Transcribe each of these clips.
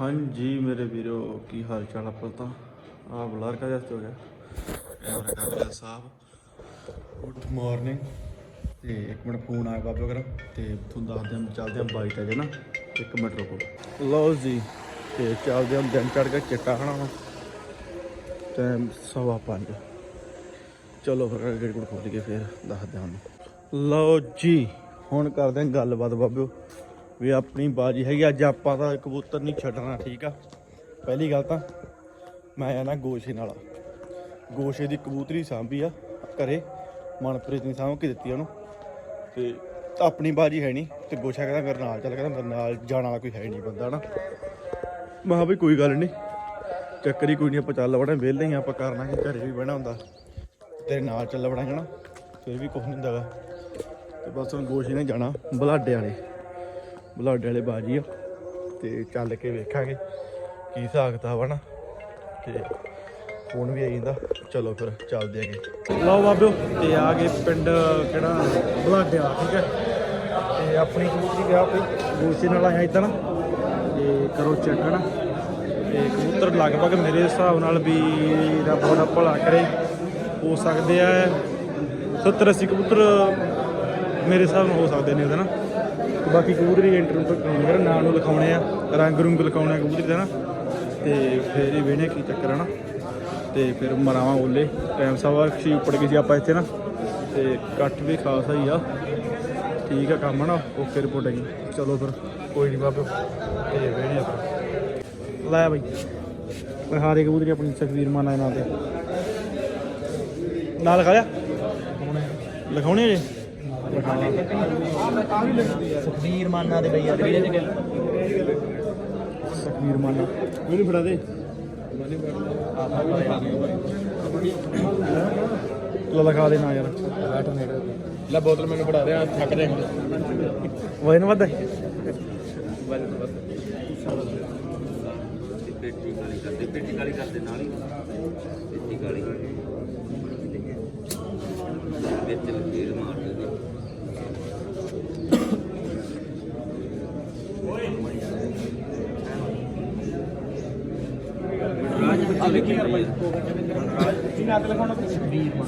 ਹਾਂਜੀ ਮੇਰੇ ਵੀਰੋ ਕੀ ਹਾਲ ਚਾਲ ਆਪਲ ਤਾਂ? ਆ ਬਲਰ ਕਾ ਜਸਤ ਹੋ ਗਿਆ? ਕੈਮਰਾ ਕਰ ਲਿਆ ਸਾਫ਼ ਗੁੱਡ ਮਾਰਨਿੰਗ ਤੇ ਇੱਕ ਮਿੰਟ ਫੋਨ ਆਇਆ ਬਾਬੇ ਕਰ ਤੇ ਤੁਹਾਨੂੰ ਦੱਸਦੇ ਹਾਂ ਚੱਲਦੇ ਹਾਂ ਬਾਈਕ ਤੇ ਨਾ ਇੱਕ ਮਿੰਟ ਰੁਕੋ। ਲਓ ਜੀ ਤੇ ਚੱਲਦੇ ਹਾਂ ਦਿਨ ਚੜ ਗਿਆ ਚਿੱਟਾ ਹੁਣ ਟਾਈਮ ਸਵਾ ਪੰਜ। ਚਲੋ ਫਿਰ ਗੇਟ ਗੁੱਟ ਖੋਲ ਕੇ ਫਿਰ ਦੱਸਦੇ ਹਾਂ ਲਓ ਜੀ ਹੁਣ ਕਰਦੇ ਹਾਂ ਗੱਲਬਾਤ ਬਾਬਿਓ ਵੀ ਆਪਣੀ ਬਾਜੀ ਹੈਗੀ ਅੱਜ ਆਪਾਂ ਤਾਂ ਕਬੂਤਰ ਨਹੀਂ ਛੱਡਣਾ, ਠੀਕ ਆ? ਪਹਿਲੀ ਗੱਲ ਤਾਂ ਮੈਂ ਆ ਨਾ ਗੋਸ਼ੇ ਨਾਲ। ਗੋਸ਼ੇ ਦੀ ਕਬੂਤਰੀ ਸਾਂਭੀ ਆ ਘਰੇ, ਮਨਪ੍ਰੀਤ ਨੇ ਸਾਂਭ ਕੇ ਦਿੱਤੀ ਉਹਨੂੰ। ਤੇ ਆਪਣੀ ਬਾਜੀ ਹੈ ਨਹੀਂ, ਤੇ ਗੋਸ਼ਾ ਕਹਿੰਦਾ ਮੇਰੇ ਨਾਲ ਚੱਲ, ਕਹਿੰਦਾ ਮੇਰੇ ਨਾਲ ਜਾਣ ਵਾਲਾ ਕੋਈ ਹੈ ਨਹੀਂ ਬੰਦਾ ਨਾ ਮੈਂ ਕਿਹਾ ਵੀ ਕੋਈ ਗੱਲ ਨਹੀਂ, ਚੱਕਰੀ ਕੋਈ ਨਹੀਂ, ਆਪਾਂ ਚੱਲ ਵੜਾਂ ਵਿਹਲੇ ਹੀ ਆਪਾਂ ਕਰਨਾ ਕਿ ਘਰੇ ਵੀ ਬਹਿਣਾ ਹੁੰਦਾ। ਤੇਰੇ ਨਾਲ ਚੱਲ ਵੜਾਂਗੇ ਜਾਣਾ ਫਿਰ ਵੀ ਕੁਝ ਨਹੀਂ ਹੁੰਦਾਗਾ ਤੇ ਬਸ ਹੁਣ ਗੋਸ਼ੇ ਨੇ ਜਾਣਾ ਬਲਾਡੇ ਵਾਲੇ ਬਲਾਡੇ ਵਾਲੇ ਬਾਜੀ ਆ। ਤੇ ਚੱਲ ਕੇ ਵੇਖਾਂਗੇ ਕੀ ਹਿਸਾਬ ਕਿਤਾਬ ਆ ਨਾ। ਤੇ ਫੋਨ ਵੀ ਆਈ ਜਾਂਦਾ। ਚਲੋ ਫਿਰ ਚੱਲਦੇ ਆਂਗੇ। ਲਓ ਬਾਬਿਓ, ਤੇ ਆ ਗਏ ਪਿੰਡ ਕਿਹੜਾ? ਬਲਾਡੇ ਠੀਕ ਹੈ? ਤੇ ਆਪਣੀ ਕਬੂਤਰੀ ਗਿਆ ਕੋਈ ਗੋਸ਼ੇ ਨਾਲ ਆਇਆ ਇਦਾਂ ਨਾ ਤੇ ਕਰੋ ਚੈੱਕ ਨਾ? ਤੇ ਕਬੂਤਰ ਲਗਭਗ ਮੇਰੇ ਹਿਸਾਬ ਨਾਲ ਵੀ ਰੱਬ ਦਾ ਭਲਾ ਕਰੇ। ਹੋ ਸਕਦੇ ਆ 70 80 ਕਬੂਤਰ ਮੇਰੇ ਹਿਸਾਬ ਨਾਲ ਹੋ ਸਕਦੇ ਨੇ ਉਹਦਾ ਨਾ ਬਾਕੀ ਕਬੂਤਰੀ ਇੰਟਰਵਿਊ ਤੋਂ ਕਰਾਉਣੇ ਕਰ ਨਾਂ ਨੂੰ ਲਿਖਾਉਣੇ ਆ ਰੰਗ ਰੁੰਗ ਲਿਖਾਉਣੇ ਆ ਕਬੂਤਰੀ ਦਾ ਨਾ। ਤੇ ਫਿਰ ਇਹ ਵੇਣੇ ਕੀ ਚੱਕਰ ਆ ਨਾ। ਤੇ ਫਿਰ ਮਰਾਵਾਂ ਓਲੇ ਟਾਈਮ ਸਵਾ ਖੀ ਉੱਪੜ ਗਈ ਸੀ ਆਪਾਂ ਇੱਥੇ ਨਾ। ਤੇ ਕੱਟ ਵੀ ਖਾਸਾ ਹੀ ਆ। ਠੀਕ ਆ ਕੰਮ ਨਾ ਓਕੇ ਰਿਪੋਰਟ ਹੈਗੀ ਚਲੋ ਫਿਰ ਕੋਈ ਨਹੀਂ ਬਾਬੇ ਤੇ ਵੇਣੇ ਆਪਾਂ ਲੈ ਬਈ ਮੈਂ ਹਾਰੇ ਕਬੂਤਰੀ ਆਪਣੀ ਸੁਖਵੀਰ ਮਾਨਾ ਦੇ ਨਾਂ ਤੇ ਨਾਲ ਲਿਖਾ ਲਿਆ? ਲਿਖਾਉਣੇ ਜੇ? ਸੁਖਬੀਰ ਮਾਨਾ ਦੇ ਬਈ ਯਾਰ ਵੀਡੀਓ ਚ ਸੁਖਵੀਰ ਮਾਨਾ। ਮੈਨੂੰ ਫੜਾ ਦੇ। ਲੈ ਲਿਖਾ ਦੇ ਨਾ ਯਾਰ। ਲੈ ਬੋਤਲ ਮੈਨੂੰ ਫੜਾ ਦੇ ਥੱਕ ਦੇ ਵਜਨ ਵੱਧਦਾ ਪੇਟੀ ਕਾਲੀ ਕਰਦੇ ਪੇਟੀ ਕਾਲੀ ਕਰਦੇ ਨਾਲ ਹੀ ਪੇਟੀ ਕਾਲੀ ਵਿੱਚ ਲਕੀਰ ਮਾਰ।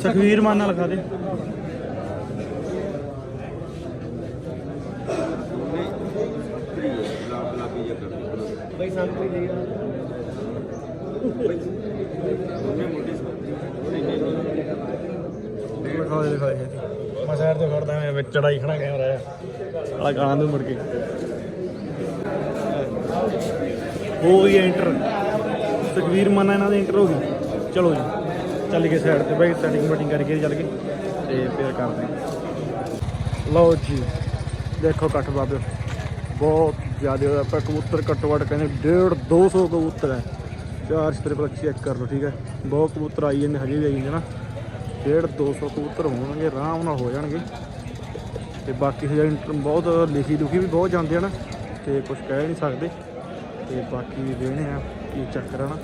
ਸੁਖਵੀਰ ਮਾਨਾ ਲਿਖਾ ਦੇ ਬਈ ਲਈ ਲਿਖਾ ਦੇ ਮੈਂ ਸਾਈਡ ਤੇ ਖੜਦਾ ਮੈਂ ਵਿੱਚ ਚੜਾਈ ਖੜਾ ਕੈਮਰਾ ਆਲਾ ਗਾਣਾ ਨੂੰ ਮੁੜ ਕੇ। ਹੋ ਗਈ ਐਂਟਰ ਸੁਖਵੀਰ ਮਾਨਾ ਇਹਨਾਂ ਦੇ ਐਂਟਰ ਹੋ ਗਈ। ਚਲੋ ਜੀ। ਚੱਲ ਗਏ ਸਾਈਡ ਤੇ। ਬਾਈ ਸੈਟਿੰਗ ਮੀਟਿੰਗ ਕਰਕੇ ਚੱਲ ਗਏ। ਤੇ ਫਿਰ ਕਰਦੇ ਲਓ ਜੀ, ਦੇਖੋ ਕੱਟ ਬਾਬੇ। ਬਹੁਤ ਜ਼ਿਆਦਾ ਹੋਇਆ। ਆਪਾਂ ਕਬੂਤਰ ਘੱਟੋ ਘੱਟ ਕਹਿੰਦੇ 1.5 200 ਕਬੂਤਰ ਹੈ। ਚਾਰ ਸਤਰੇ ਕੋਲ ਚੈੱਕ ਕਰ ਲਓ, ਠੀਕ ਹੈ। ਬਹੁਤ ਕਬੂਤਰ ਆਈ ਜਾਂਦੇ, ਹਜੇ ਵੀ ਆਈ ਜਾਂਦੇ ਨਾ। 1.5 200 ਕਬੂਤਰ ਹੋਣਗੇ, ਆਰਾਮ ਨਾਲ ਹੋ ਜਾਣਗੇ। ਤੇ ਬਾਕੀ ਹਜੇ ਬਹੁਤ ਲਿਖੀ ਲੁਖੀ ਵੀ ਬਹੁਤ ਜਾਂਦੇ ਹਨ ਤੇ ਕੁਝ ਕਹਿ ਨਹੀਂ ਸਕਦੇ। ਤੇ ਬਾਕੀ ਦੇਣੇ ਆ, ਕੀ ਚੱਕਰ ਆ ਨਾ।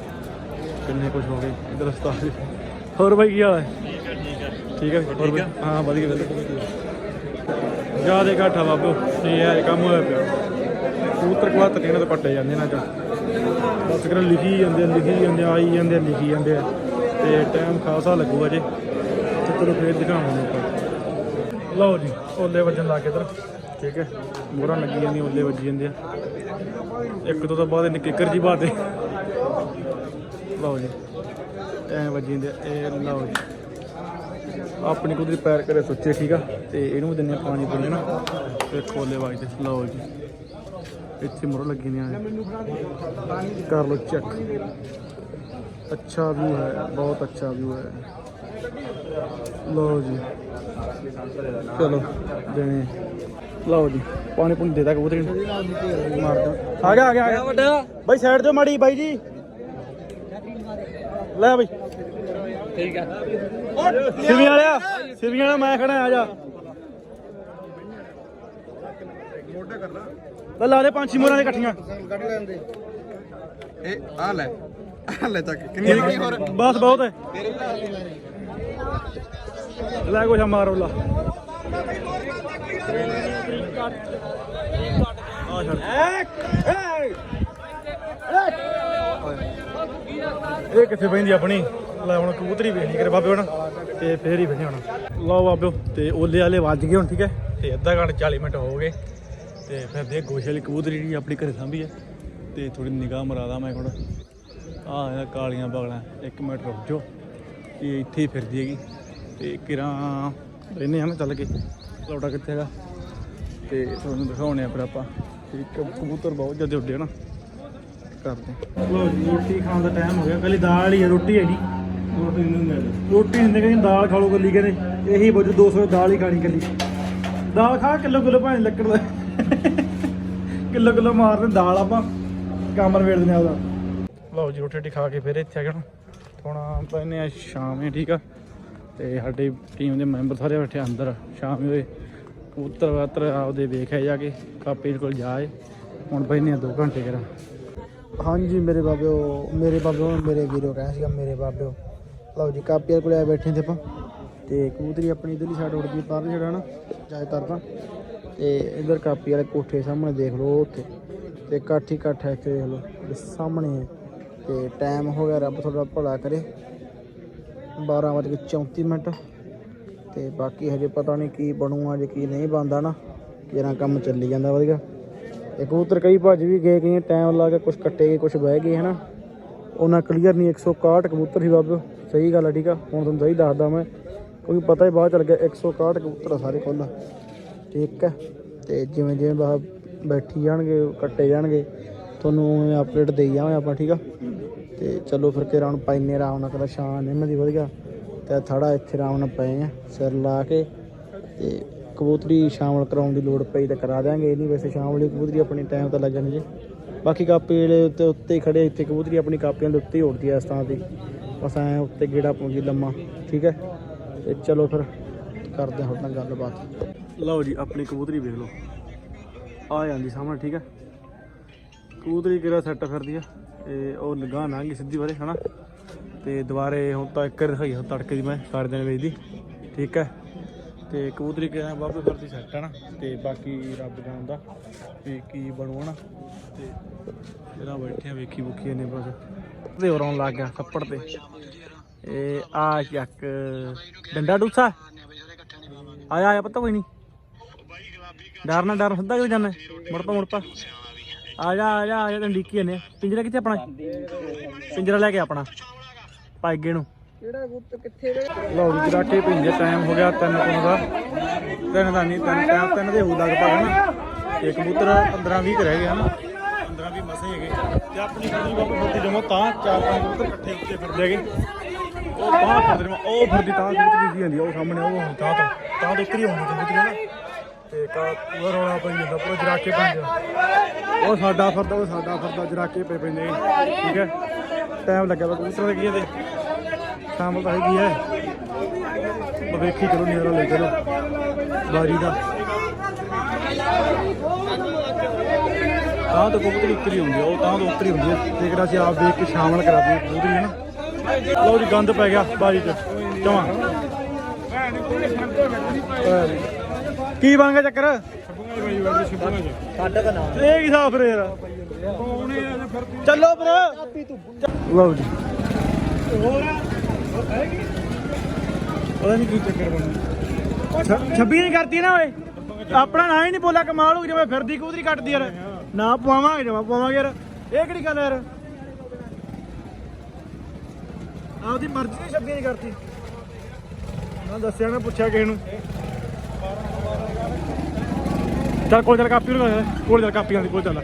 ਕਿੰਨੇ ਕੁਝ ਹੋ ਗਏ। ਇਧਰ ਰਸਤਾ ਹੋਰ ਬਾਈ ਕੀ ਹਾਲ ਹੈ? ਠੀਕ ਹੈ ਹੋਰ ਬਾਈ ਹਾਂ ਵਧੀਆ ਵਧੀਆ। ਜਿਆਦੇ ਘਾਟਾ ਬਾਬੂ। ਤੇ ਯਾਰ ਕੰਮ ਹੋਇਆ ਪਿਆ। ਕਬੂਤਰ ਕਵਾਤ ਇਹਨਾਂ ਤੋਂ ਕੱਟੇ ਜਾਂਦੇ ਨਾ ਚਾ ਬਸ ਕਰ ਲਿਖੀ ਜਾਂਦੇ ਆ, ਲਿਖੀ ਜਾਂਦੇ ਆ, ਆਈ ਜਾਂਦੇ ਆ, ਲਿਖੀ ਜਾਂਦੇ ਆ। ਤੇ ਟਾਈਮ ਖਾਸਾ ਲੱਗੂ ਅਜੇ ਤੇ ਚਲੋ ਫੇਰ ਦਿਖਾਵਾਂਗੇ ਆਪਾਂ। ਲਓ ਜੀ ਓਲੇ ਵੱਜਣ ਲੱਗ ਗਏ ਇਧਰ। ਠੀਕ ਹੈ? ਮੋਹਰਾਂ ਲੱਗੀ ਜਾਂਦੀਆਂ ਓਲੇ ਵੱਜੀ ਜਾਂਦੇ ਆ। ਇੱਕ ਤੋਂ ਤਾਂ ਬਾਅਦ ਇਹਨੇ ਕਿੱਕਰ ਜੀ ਬਾਤੇ ਲਓ ਜੀ। ਐ ਵੱਜੀ ਆ, ਇਹ ਲਓ ਆਪਣੀ ਕੁਦਰੀ ਪੈਰ ਕਰੇ ਸੁੱਚੇ ਠੀਕ ਆ? ਤੇ ਇਹਨੂੰ ਵੀ ਦਿੰਨੇ ਪਾਣੀ ਪੀਣੇ ਨਾ ਤੇ ਖੋਲੇ ਵਾਜਦੇ ਲਓ ਜੀ। ਇੱਥੇ ਮੁਰ ਲੱਗੀ ਨੇ ਆ ਕਰ ਲਓ ਚੈੱਕ। ਅੱਛਾ ਵਿਊ ਹੈ ਬਹੁਤ ਅੱਛਾ ਵਿਊ ਹੈ। ਲਓ ਜੀ। ਚਲੋ ਦੇਣੇ ਲਓ ਜੀ ਪਾਣੀ ਪੁਣੀ ਦੇ ਤਾ ਕਬੂਤਰੀ ਨੂੰ ਮਾਰ ਦੋ ਆ ਗਿਆ ਆ ਗਿਆ ਆ ਗਿਆ। ਵੱਡਾ? ਬਾਈ ਸਾਈਡ ਤੇ ਮਾੜੀ ਬਾਈ ਜੀ। ਲੈ ਬਾਈ। ਠੀਕ ਆ। ਸਿਵੀਆਂ ਵਾਲਿਆ ਸਿਵੀਆਂ ਵਾਲਾ ਮੈਂ ਖੜਾ ਆ ਜਾ। ਲੈ ਲਾ ਦੇ ਪੰਜ ਛੇ ਮੋਰਾਂ ਦੇ ਇਕੱਠੀਆਂ। ਕੱਢ ਲੈਂਦੇ ਇਹ ਆ ਲੈ ਆ ਲੈ ਚੱਕ ਕਿੰਨੀ ਹੋਰ? ਬਸ ਬਹੁਤ ਹੈ। ਲੈ ਕੁਛ ਮਾਰੋ ਲਾ ਆ ਛੱਡ ਇਹ ਕਿੱਥੇ ਪੈਂਦੀ ਆਪਣੀ? ਲੈ ਹੁਣ ਕਬੂਤਰੀ ਵੇਖਣੀ ਕਰੇ ਬਾਬੇ ਹੁਣ, ਤੇ ਫੇਰ ਹੀ ਵੇਖਣੀ ਹੁਣ। ਲਓ ਬਾਬਿਓ ਤੇ ਓਲੇ ਵਾਲੇ ਵੱਜ ਗਏ ਹੁਣ, ਠੀਕ ਹੈ? ਤੇ ਅੱਧਾ ਘੰਟਾ 40 ਮਿੰਟ ਹੋ ਗਏ, ਤੇ ਫਿਰ ਦੇ ਗੋਸ਼ੇ ਵਾਲੀ ਕਬੂਤਰੀ ਜਿਹੜੀ ਆਪਣੀ ਘਰੇ ਸਾਂਭੀ ਹੈ, ਤੇ ਥੋੜੀ ਨਿਗਾਹ ਮਰਾਦਾ ਮੈਂ ਹੁਣ। ਆਹ ਇਹ ਕਾਲੀਆਂ ਬਗਲਾਂ, ਇੱਕ ਮਿੰਟ ਰੁਕ ਜਾਓ ਇਹ ਇੱਥੇ ਹੀ ਫਿਰਦੀ ਹੈਗੀ। ਤੇ ਕਿਰਾਂ ਰਹਿੰਦੇ ਮੈਂ ਚੱਲ ਕੇ, ਲੋਟਾ ਕਿੱਥੇ ਹੈਗਾ? ਤੇ ਤੁਹਾਨੂੰ ਦਿਖਾਉਣੇ ਆ ਫਿਰ ਆਪਾਂ ਇੱਕ ਕਬੂਤਰ ਬਹੁਤ ਜ਼ਿਆਦਾ ਉੱਡੇ ਨਾ। ਕਰਦੇ ਲੋ ਰੋਟੀ ਖਾਣ ਦਾ ਟਾਈਮ ਹੋ ਗਿਆ ਕੱਲੀ ਦਾਲ ਹੀ ਹੈ, ਰੋਟੀ ਹੈ ਨਹੀਂ। ਰੋਟੀ ਨਹੀਂ ਰੋਟੀ ਹੁੰਦੇ ਕਹਿੰਦੇ ਦਾਲ ਖਾ ਲਓ ਕੱਲੀ ਕਹਿੰਦੇ ਇਹੀ ਬੁੱਝ 200 ਦਾਲ ਹੀ ਖਾਣੀ ਕੱਲੀ। ਦਾਲ ਖਾ ਕਿਲੋ ਕਿਲੋ ਭਾਵੇਂ ਲੱਕੜ ਦਾ। ਕਿਲੋ ਕਿਲੋ ਮਾਰਦੇ ਦਾਲ ਆਪਾਂ ਕੰਮ ਨਵੇੜ ਦਿੰਦੇ ਉਹਦਾ ਲਓ ਜੀ ਰੋਟੀ ਰੋਟੀ ਖਾ ਕੇ ਫਿਰ ਇੱਥੇ ਆ ਗਏ ਹੁਣ। ਥੋੜਾ ਪੈਨੇ ਆ ਸ਼ਾਮ ਹੈ ਠੀਕ ਆ? ਤੇ ਸਾਡੀ ਟੀਮ ਦੇ ਮੈਂਬਰ ਸਾਰੇ ਬੈਠੇ ਅੰਦਰ ਸ਼ਾਮ ਹੋਏ। ਕਬੂਤਰ ਵਾਤਰ ਆਪਦੇ ਵੇਖਿਆ ਜਾ ਕੇ ਕਾਪੀ ਕੋਲ ਜਾਏ। ਹੁਣ ਪੈਨੇ ਆ 2 ਘੰਟੇ ਕਰਾਂ। ਹਾਂਜੀ ਮੇਰੇ ਬਾਬਿਓ ਮੇਰੇ ਬਾਬਿਓ ਮੇਰੇ ਵੀਰੋ ਕਹਿਆ ਸੀਗਾ ਮੇਰੇ ਬਾਬਿਓ। ਲਓ ਜੀ, ਕਾਪੀਆਂ ਕੋਲੇ ਆ ਬੈਠੇ ਤੇ ਆਪਾਂ। ਤੇ ਕਬੂਤਰੀ ਆਪਣੀ ਇਧਰਲੀ ਸਾਈਡ ਉੱਡ ਗਈ ਪਰਲੀ ਸਾਈਡ ਹਨਾ ਜ਼ਿਆਦਾਤਰ ਤਾਂ ਤੇ ਇਧਰ ਕਾਪੀ ਵਾਲੇ ਕੋਠੇ ਸਾਹਮਣੇ ਦੇਖ ਲਓ ਉੱਥੇ। ਤੇ ਇਕੱਠ ਹੀ ਇਕੱਠ ਹੈ ਇੱਥੇ ਦੇਖ ਲਓ ਸਾਹਮਣੇ। ਹੈ ਤੇ ਟਾਈਮ ਹੋ ਗਿਆ, ਰੱਬ ਤੁਹਾਡਾ ਭਲਾ ਕਰੇ। 12 ਵਜੇ 34 ਮਿੰਟ। ਤੇ ਬਾਕੀ ਹਜੇ ਪਤਾ ਨਹੀਂ ਕੀ ਬਣੂਗਾ ਜੇ ਕੀ ਨਹੀਂ ਬਣਦਾ ਨਾ। ਜਿਹੜਾ ਕੰਮ ਚੱਲੀ ਜਾਂਦਾ ਵਧੀਆ। ਇਹ ਕਬੂਤਰ ਕਈ ਭੱਜ ਵੀ ਗਏ ਕਈ ਟਾਈਮ ਲਾ ਕੇ ਕੁਝ ਕੱਟੇ ਗਏ ਕੁਝ ਬਹਿ ਗਏ ਹਨਾ। ਉਹਨਾਂ ਕਲੀਅਰ ਨਹੀਂ 161 ਕਬੂਤਰ ਸੀ ਬਾਬਿਓ ਸਹੀ ਗੱਲ ਆ, ਠੀਕ ਆ? ਹੁਣ ਤੁਹਾਨੂੰ ਸਹੀ ਦੱਸਦਾ ਮੈਂ। ਕਿਉਂਕਿ ਪਤਾ ਹੀ ਬਾਅਦ ਚੱਲ ਗਿਆ 161 ਕਬੂਤਰ ਆ ਸਾਰੇ ਕੁੱਲ। ਠੀਕ ਹੈ ਤੇ ਜਿਵੇਂ ਜਿਵੇਂ ਬਾਹ ਬੈਠੀ ਜਾਣਗੇ ਕੱਟੇ ਜਾਣਗੇ, ਤੁਹਾਨੂੰ ਉਵੇਂ ਅਪਡੇਟ ਦੇਈ ਜਾਵਾਂ ਆਪਾਂ, ਠੀਕ ਆ? ਤੇ ਚਲੋ ਫਿਰ ਕੇ ਰਾਉਣ ਪਾਈਨੇ ਆਰਾਮ ਨਾਲ ਕਦਾ ਸ਼ਾਨ ਇਹਨਾਂ ਦੀ ਵਧੀਆ। ਤੇ ਥੜਾ ਇੱਥੇ ਆਰਾਮ ਨਾਲ ਪਏ ਆ, ਸਿਰ ਲਾ ਕੇ। ਤੇ ਕਬੂਤਰੀ ਸ਼ਾਮਲ ਕਰਾਉਣ ਦੀ ਲੋੜ ਪਈ ਤਾਂ ਕਰਾ ਦਿਆਂਗੇ। ਇਹ ਨਹੀਂ ਵੈਸੇ ਸ਼ਾਮ ਵਾਲੀ ਕਬੂਤਰੀ ਆਪਣੀ ਟਾਈਮ ਤਾਂ ਲੱਗ ਜਾਣੀ ਜੀ। ਬਾਕੀ ਕਾਪੀ ਵਾਲੇ ਉੱਤੇ ਉੱਤੇ ਹੀ ਖੜੇ ਇੱਥੇ ਕਬੂਤਰੀ ਆਪਣੀ ਕਾਪੀਆਂ ਦੇ ਉੱਤੇ ਹੀ ਉੜਦੀ ਐ ਇਸ ਤਰ੍ਹਾਂ ਦੀ। ਬਸ ਐ ਉੱਤੇ ਗੇੜਾ ਪਾਉਂਦੀ ਲੰਮਾ, ਠੀਕ ਹੈ? ਤੇ ਚਲੋ ਫਿਰ ਕਰਦੇ ਹਾਂ ਤੁਹਾਡੇ ਨਾਲ ਗੱਲਬਾਤ। ਲਓ ਜੀ, ਆਪਣੀ ਕਬੂਤਰੀ ਵੇਖ ਲਓ। ਆ ਜਾਂਦੀ ਸਾਹਮਣੇ, ਠੀਕ ਹੈ? ਕਬੂਤਰੀ ਕਿਹੜਾ ਸੈੱਟ ਫਿਰਦੀ ਆ? ਇਹ ਉਹ ਲਗਾ ਨਾਂਗੀ ਸਿੱਧੀ ਵਾਰੇ ਹਨਾ? ਤੇ ਦੁਬਾਰੇ ਹੁਣ ਤਾਂ ਇੱਕ ਦਿਖਾਈ ਆ ਤੜਕੇ ਦੀ ਮੈਂ, ਸਾਰੇ ਦਿਨ ਵੇਚਦੀ ਠੀਕ ਹੈ? ਤੇ ਕਬੂਤਰੀ ਕਿਹੜਾ ਬਾਬੇ ਫਿਰਦੀ ਸੈੱਟ ਹੈ ਨਾ, ਤੇ ਬਾਕੀ ਰੱਬ ਜਾਣਦਾ ਵੀ ਕੀ ਬਣੂ, ਹਨਾ? ਤੇ ਜਿਹੜਾ ਬੈਠੇ ਆ ਵੇਖੀ ਬੁੱਖੀ ਨੇ ਬਸ। ਤੇ ਹੋਰ ਆਉਣ ਲੱਗ ਗਿਆ ਥੱਪੜ ਤੇ। ਇਹ ਆ ਚੱਕ ਡੰਡਾ ਡੂਸਾ। ਆਇਆ ਆਇਆ ਪਤਾ ਕੋਈ ਨਹੀਂ ਡਰਨਾ ਡਰ ਸਿੱਧਾ ਕਿਉਂ ਜਾਣਾ ਮੁੜ ਪਾ ਮੁੜ ਪਾ। ਆ ਜਾ ਆ ਜਾ ਆ ਜਾ ਤੈਨੂੰ ਡੀਕੀ ਜਾਂਦੇ ਆ। ਪਿੰਜਰਾ ਕਿੱਥੇ ਆਪਣਾ? ਪਿੰਜਰਾ ਲੈ ਕੇ ਆਪਣਾ ਪਾਈਗੇ ਨੂੰ। ਲਓ ਜੀ ਜਰਾਕੇ ਪਿੰਜੇ ਟਾਈਮ ਹੋ ਗਿਆ ਤਿੰਨ ਕੁ ਦਾ ਤਿੰਨ ਦਾ ਨਹੀਂ ਤਿੰਨ ਟਾਈਮ ਤਿੰਨ ਦੇ ਹੋ ਲਗਭਗ ਨਾ ਤੇ ਕਬੂਤਰ 15 20 ਰਹਿ ਗਏ ਹਨ। 15 20 ਮਸੇ ਹੈਗੇ। ਤੇ ਆਪਣੀ ਕਬੂਤਰੀ ਬਾਬੂ ਫਿਰਦੀ ਜਮੋ ਤਾਂ ਚਾਰ ਪੰਜ ਕਬੂਤਰ ਇਕੱਠੇ ਉੱਤੇ ਫਿਰਦੇ ਹੈਗੇ। ਉਹ ਬਾਹਰ ਫਿਰਦੇ ਨੇ, ਉਹ ਫਿਰਦੀ ਤਾਂ ਕਬੂਤਰੀ ਦੀ ਜਾਂਦੀ ਉਹ ਸਾਹਮਣੇ, ਉਹ ਤਾਂ ਤਾਂ ਤਾਂ ਤੋਂ ਉੱਤਰੀ ਹੋਣੀ ਕਬੂਤਰੀ ਨਾ। ਤੇ ਕਾ ਪੂਰਾ ਰੌਲਾ ਪਈ ਜਾਂਦਾ, ਪੂਰਾ ਜਰਾਕੇ ਪੈਂਦੇ ਉਹ ਸਾਡਾ ਫਰਦਾ, ਉਹ ਸਾਡਾ ਫਰਦਾ, ਜਰਾਕੇ ਪਏ ਪੈਂਦੇ ਠੀਕ ਹੈ? ਟਾਈਮ ਲੱਗਿਆ ਵਾ ਕਬੂਤਰਾਂ ਦੇ ਕੀ ਇਹਦੇ ਸ਼ਾਮ ਤਾਂ ਹੈਗੀ ਹੈ ਵੇਖੀ ਚਲੋ ਨੇਰਾ ਲੈ ਚਲੋ। ਬਾਰੀ ਦਾ। ਤਾਂ ਤੋਂ ਕਬੂਤਰੀ ਉੱਤਰੀ ਹੁੰਦੀ ਆ, ਉਹ ਤਾਂ ਤੋਂ ਉੱਤਰੀ ਹੁੰਦੀ ਆ। ਜੇਕਰ ਅਸੀਂ ਆਪ ਵੇਖ ਕੇ ਸ਼ਾਮਲ ਕਰਾ ਦਈਏ ਕਬੂਤਰੀ, ਹੈ ਲਓ ਜੀ, ਗੰਦ ਪੈ ਗਿਆ ਬਾਰੀ 'ਚ। ਜਮਾ ਕੀ ਬਣ ਗਿਆ ਚੱਕਰ? ਸਾਡਾ ਤਾਂ ਨਾਮ ਇਹ ਕੀ ਸਾਫ਼ ਰੇ ਚੱਲੋ ਵੀਰ ਲਓ ਜੀ। ਉਹਦਾ ਨਹੀਂ ਕੀ ਚੱਕਰ ਬਣਿਆ। 26 ਨਹੀਂ ਕਰਦੀ ਨਾ ਓਏ। ਆਪਣਾ ਨਾਂ ਹੀ ਨਹੀਂ ਬੋਲਿਆ ਕਮਾਲ ਹੋ ਗਈ, ਜਿਵੇਂ ਫਿਰਦੀ ਕੂਦਰੀ ਕੱਟਦੀ ਯਾਰ। ਨਾ ਪਵਾਵਾਂਗੇ ਜਮਾ ਪਵਾਵਾਂਗੇ ਯਾਰ। ਇਹ ਕਿਹੜੀ ਗੱਲ ਯਾਰ? ਆਪਦੀ ਮਰਜ਼ੀ ਦੀ 26 ਨਹੀਂ ਕਰਦੀ ਮੈਂ ਦੱਸਿਆ ਮੈਂ ਪੁੱਛਿਆ ਕਿਸੇ ਨੂੰ। ਚੱਲ ਕੋਲ ਚੱਲ ਕਾਪੀ ਲਗਾ ਕੋਲ ਚੱਲ ਕਾਪੀਆਂ ਦੀ ਕੋਲ ਚੱਲ।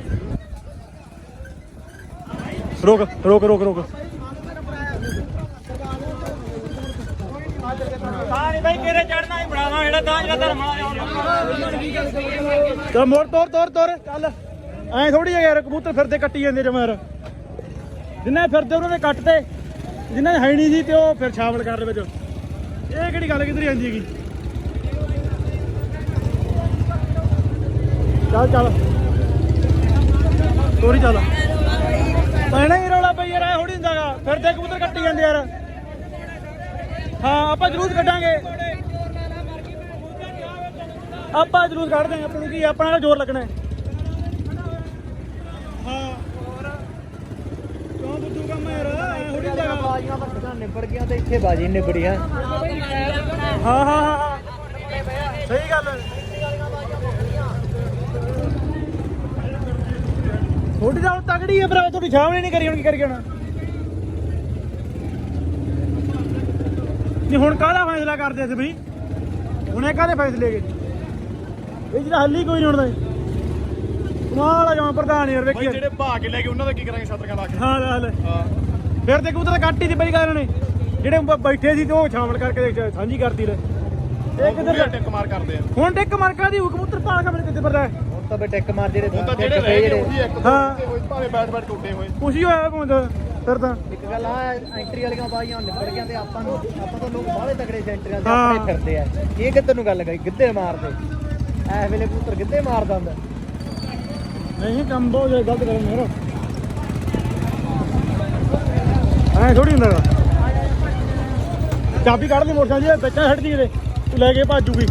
ਰੋਕ ਰੋਕ ਰੋਕ ਰੋਕ। ਤਾਂ ਨਹੀਂ ਬਾਈ ਕਿਹੜੇ ਚੜਨਾ ਹੀ ਬਣਾਵਾ ਜਿਹੜਾ ਤਾਂ ਜਿਹੜਾ ਧਰਮ ਚੱਲ ਮੋੜ ਤੋਰ ਤੋਰ ਤੋਰ ਚੱਲ। ਐ ਥੋੜੀ ਜਿਹਾ ਯਾਰ, ਕਬੂਤਰ ਫਿਰਦੇ ਕੱਟੀ ਜਾਂਦੇ ਜਮਾ ਯਾਰ। ਜਿੰਨੇ ਫਿਰਦੇ ਉਹਨਾਂ ਦੇ ਕੱਟ ਤੇ, ਜਿੰਨੇ ਹੈ ਨਹੀਂ ਸੀ ਤੇ ਉਹ ਫਿਰ ਸ਼ਾਮਲ ਕਰ ਦੇ ਵਿੱਚ ਇਹ ਕਿਹੜੀ ਗੱਲ, ਕਿੱਧਰ ਜਾਂਦੀ ਹੈਗੀ? ਚੱਲ ਚੱਲ। ਤੋਰੀ ਚੱਲ। ਪੈਣਾ ਹੀ ਰੌਲਾ ਪਈ ਯਾਰ, ਐ ਥੋੜੀ ਹੁੰਦਾਗਾ ਫਿਰਦੇ ਕਬੂਤਰ ਕੱਟੀ ਜਾਂਦੇ ਯਾਰ। ਹਾਂ, ਆਪਾਂ ਜਰੂਰ ਕੱਢਾਂਗੇ। ਆਪਾਂ ਜਰੂਰ ਕੱਢ ਦਾਂਗੇ ਆਪਾਂ ਨੂੰ ਕੀ ਆਪਣਾ ਜ਼ੋਰ ਲੱਗਣਾ ਗਾ। ਨਿਬੜ ਗਿਆ ਤੇ ਇੱਥੇ ਬਾਜੀ ਨਿਬੜੀ ਆ ਹਾਂ ਹਾਂ ਹਾਂ। ਸਹੀ ਗੱਲ ਥੋੜੀ ਤਾਂ ਤਗੜੀ ਹੈ ਭਰਾ ਤੁਹਾਡੀ ਨਹੀਂ ਕਰੀ ਹੁਣ ਕੀ ਕਰੀ ਨਹੀਂ ਹੁਣ ਕਾਹਦਾ ਫੈਸਲਾ ਕਰਦੇ ਸੀ ਬਈ? ਹੁਣੇ ਕਾਹਦੇ ਫੈਸਲੇ ਗਏ? ਇਹ ਜਿਹੜਾ ਹੱਲੀ ਕੋਈ ਨਹੀਂ ਹੁੰਦਾ ਕਮਾਲ ਆ ਜਮਾ ਪ੍ਰਧਾਨ ਯਾਰ ਵੇਖੀ ਜਿਹੜੇ ਭਾ ਕੇ ਲੈ ਕੇ ਉਹਨਾਂ ਦਾ ਕੀ ਕਰਾਂਗੇ ਛਤਰਕਾਂ ਲਾ ਕੇ ਹਾਂ ਲੈ। ਲੈ ਫਿਰ ਤੇ ਕਬੂਤਰ ਕੱਟ ਹੀ ਦੀ ਬਈ ਗੱਲ ਨੇ ਜਿਹੜੇ ਬ- ਬੈਠੇ ਸੀ ਤੇ ਉਹ ਸ਼ਾਮਲ ਕਰਕੇ ਦੇਖ ਸਾਂਝੀ ਕਰਤੀ ਲੈ। ਇਹ ਕਿੱਧਰ ਟਿੱਕ ਮਾਰ ਕਰਦੇ ਆ। ਹੁਣ ਟਿੱਕ ਮਾਰਕਾ ਦੀ ਕਬੂਤਰ ਪਾ ਕੇ ਮੇਰੇ ਕਿੱਥੇ ਫਿਰਦਾ ਹੈ? ਹੁਣ ਤਾਂ ਬੇ ਟਿੱਕ ਮਾਰ ਜਿਹੜੇ ਹੁਣ ਤਾਂ ਜਿਹੜੇ ਟਿੱਕ ਰਹਿ ਗਏ ਜਿਹੜੇ- ਉਹੀ ਇੱਕ ਹਾਂ। ਦੋ ਹੋਏ ਭਾਵੇਂ ਬੈਟ ਬੈਟ ਟੁੱਟੇ ਹੋਏ। ਕੁਛ ਹੀ ਹੋਇਆ ਪਹੁੰਚਦਾ ਫਿਰ ਤਾਂ। ਇੱਕ ਗੱਲ ਆ ਐਂਟਰੀ ਵਾਲੀਆਂ ਬਾਜੀਆਂ ਨਿਬੜ ਗਿਆ ਤੇ ਆਪਾਂ ਨੂੰ ਆਪਾਂ ਤਾਂ ਲੋਕ ਬਾਹਲੇ ਤਗੜੇ ਸੈਂਟਰੀਆਂ। ਆਪਣੇ ਫਿਰਦੇ ਆ। ਇਹ ਕਿੱਧਰ ਨੂੰ ਗੱਲ ਗਈ ਗਿੱਧੇ ਮਾਰਦੇ। ਐ ਵੇਲੇ ਪੁੱਤਰ ਗਿੱਧੇ ਮਾਰਦਾ ਹੁੰਦਾ। ਨਹੀਂ, ਕੰਮ ਬਹੁਤ ਜ਼ਿਆਦਾ ਗਲਤ ਕਰਨ ਮੇਰਾ ਐ ਥੋੜੀ ਹੁੰਦਾ ਚਾਬੀ ਕੱਢ ਲਈ ਮੋਟਰਸਾਈਕਲ ਦੀ ਬੱਚਾ ਛੱਡਦੀ ਇਹਦੇ। ਤੂੰ ਲੈ ਕੇ ਭਾਜੂਗੀ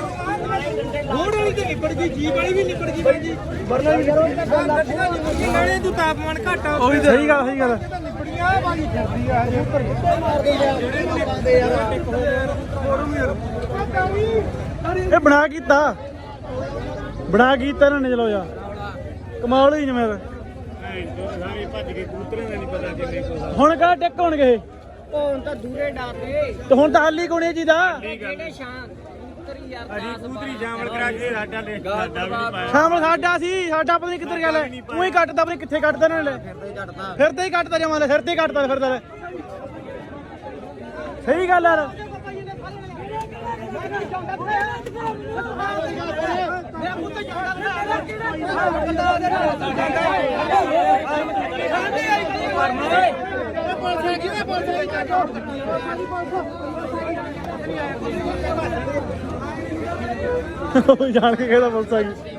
ਬਾਈ ਵਾਲੀ ਤੇ ਨਿਬੜ ਗਈ ਜੀਪ ਵਾਲੀ ਵੀ ਨਿਬੜ ਗਈ ਬਾਈ ਜੀ ਵਰਨਾ ਵੀ ਕਰੋ ਨਾਲੇ ਤੂੰ ਤਾਪਮਾਨ ਘੱਟ ਆ ਉਹੀ ਸਹੀ ਗੱਲ ਸਹੀ ਗੱਲ। ਯਾਰ ਇਹ ਬਣਾ ਕੀਤਾ। ਬਣਾ ਕੀਤਾ ਇਹਨਾਂ ਨੇ ਚਲੋ ਯਾ ਕਮਾਲ ਹੀ ਜਿਵੇਂ ਹੁਣ ਕਾ ਟਿਕ ਹੋਣਗੇ ਇਹ? ਹੁਣ ਤਾਂ ਦੂਰੇ ਡਾਤੇ ਤੇ ਹੁਣ ਤਾਂ ਹੱਲੀ ਕੋਣੇ ਜੀ ਦਾ। ਕਿਹੜੇ ਸ਼ਾਨ? ਅਜੀ ਕਬੂਤਰੀ ਜਾਮਲ ਕਰਾ ਕੇ ਸਾਡਾ ਲੈ ਸਾਡਾ ਵੀ ਨਹੀਂ ਪਾਇਆ। ਸ਼ਾਮਲ ਸਾਡਾ ਸੀ ਸਾਡਾ ਪਤਾ ਨਹੀਂ ਕਿੱਧਰ ਗਿਆ ਲੈ। ਤੂੰ ਹੀ ਕੱਟਦਾ ਪਤਾ ਨੀ ਕਿੱਥੇ ਕੱਟਦਾ ਇਹਨਾਂ ਨੇ। ਲੈ ਫਿਰ ਤੇ ਹੀ ਕੱਟਦਾ ਜਮਾਂ ਲੈ ਫਿਰ ਤੇ ਹੀ ਕੱਟਦਾ ਫਿਰਦਾ ਲੈ ਸਹੀ ਗੱਲ ਯਾਰ। ਉਹ ਜਾਣ ਕੇ ਕਹਿੰਦਾ ਪੁਲਿਸ ਆ ਗਈ।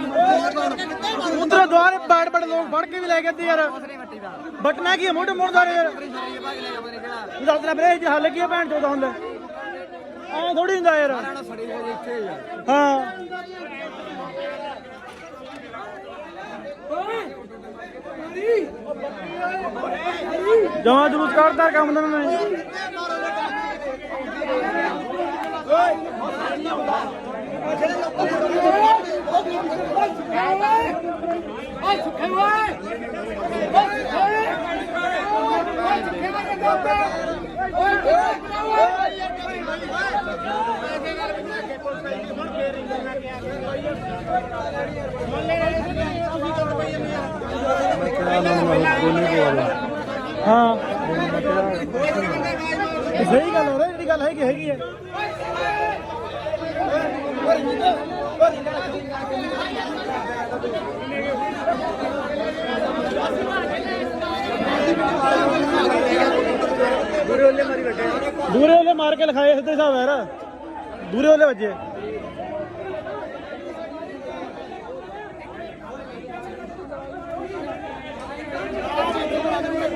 ਕਬੂਤਰ ਦੁਆਰੇ ਬੈਠ ਬੈਠ ਲੋਕ ਫੜ ਕੇ ਵੀ ਲੈ ਗਏ ਤੇ ਯਾਰ। ਬਟਨਾ ਕੀ ਮੋਢੇ ਮੋੜ ਦਾਰੇ ਯਾਰ। ਦੱਸ ਲੈ ਵੀਰੇ ਜੇ ਹੱਲ ਕੀ ਭੈਣ ਚੋਦ ਹੁਣ ਐ ਥੋੜੀ ਹੁੰਦਾ ਯਾਰ। ਹਾਂ। ਜਮਾ ਜਲੂਸ ਕੱਢਦਾ ਕੰਮ ਦਾ ਨੇ ਹਾਂ ਇਹ ਸਹੀ ਗੱਲ ਹੋ ਰਹੀ ਜਿਹੜੀ ਗੱਲ ਹੈਗੀ ਹੈਗੀ ਹੈ ਦੂਰੇ ਉਹਲੇ ਮਾਰ ਕੇ ਲਿਖਾਏ ਸਿੱਧੇ ਹਿਸਾਬ ਯਾਰ। ਦੂਰੇ ਉਹਲੇ ਵੱਜੇ।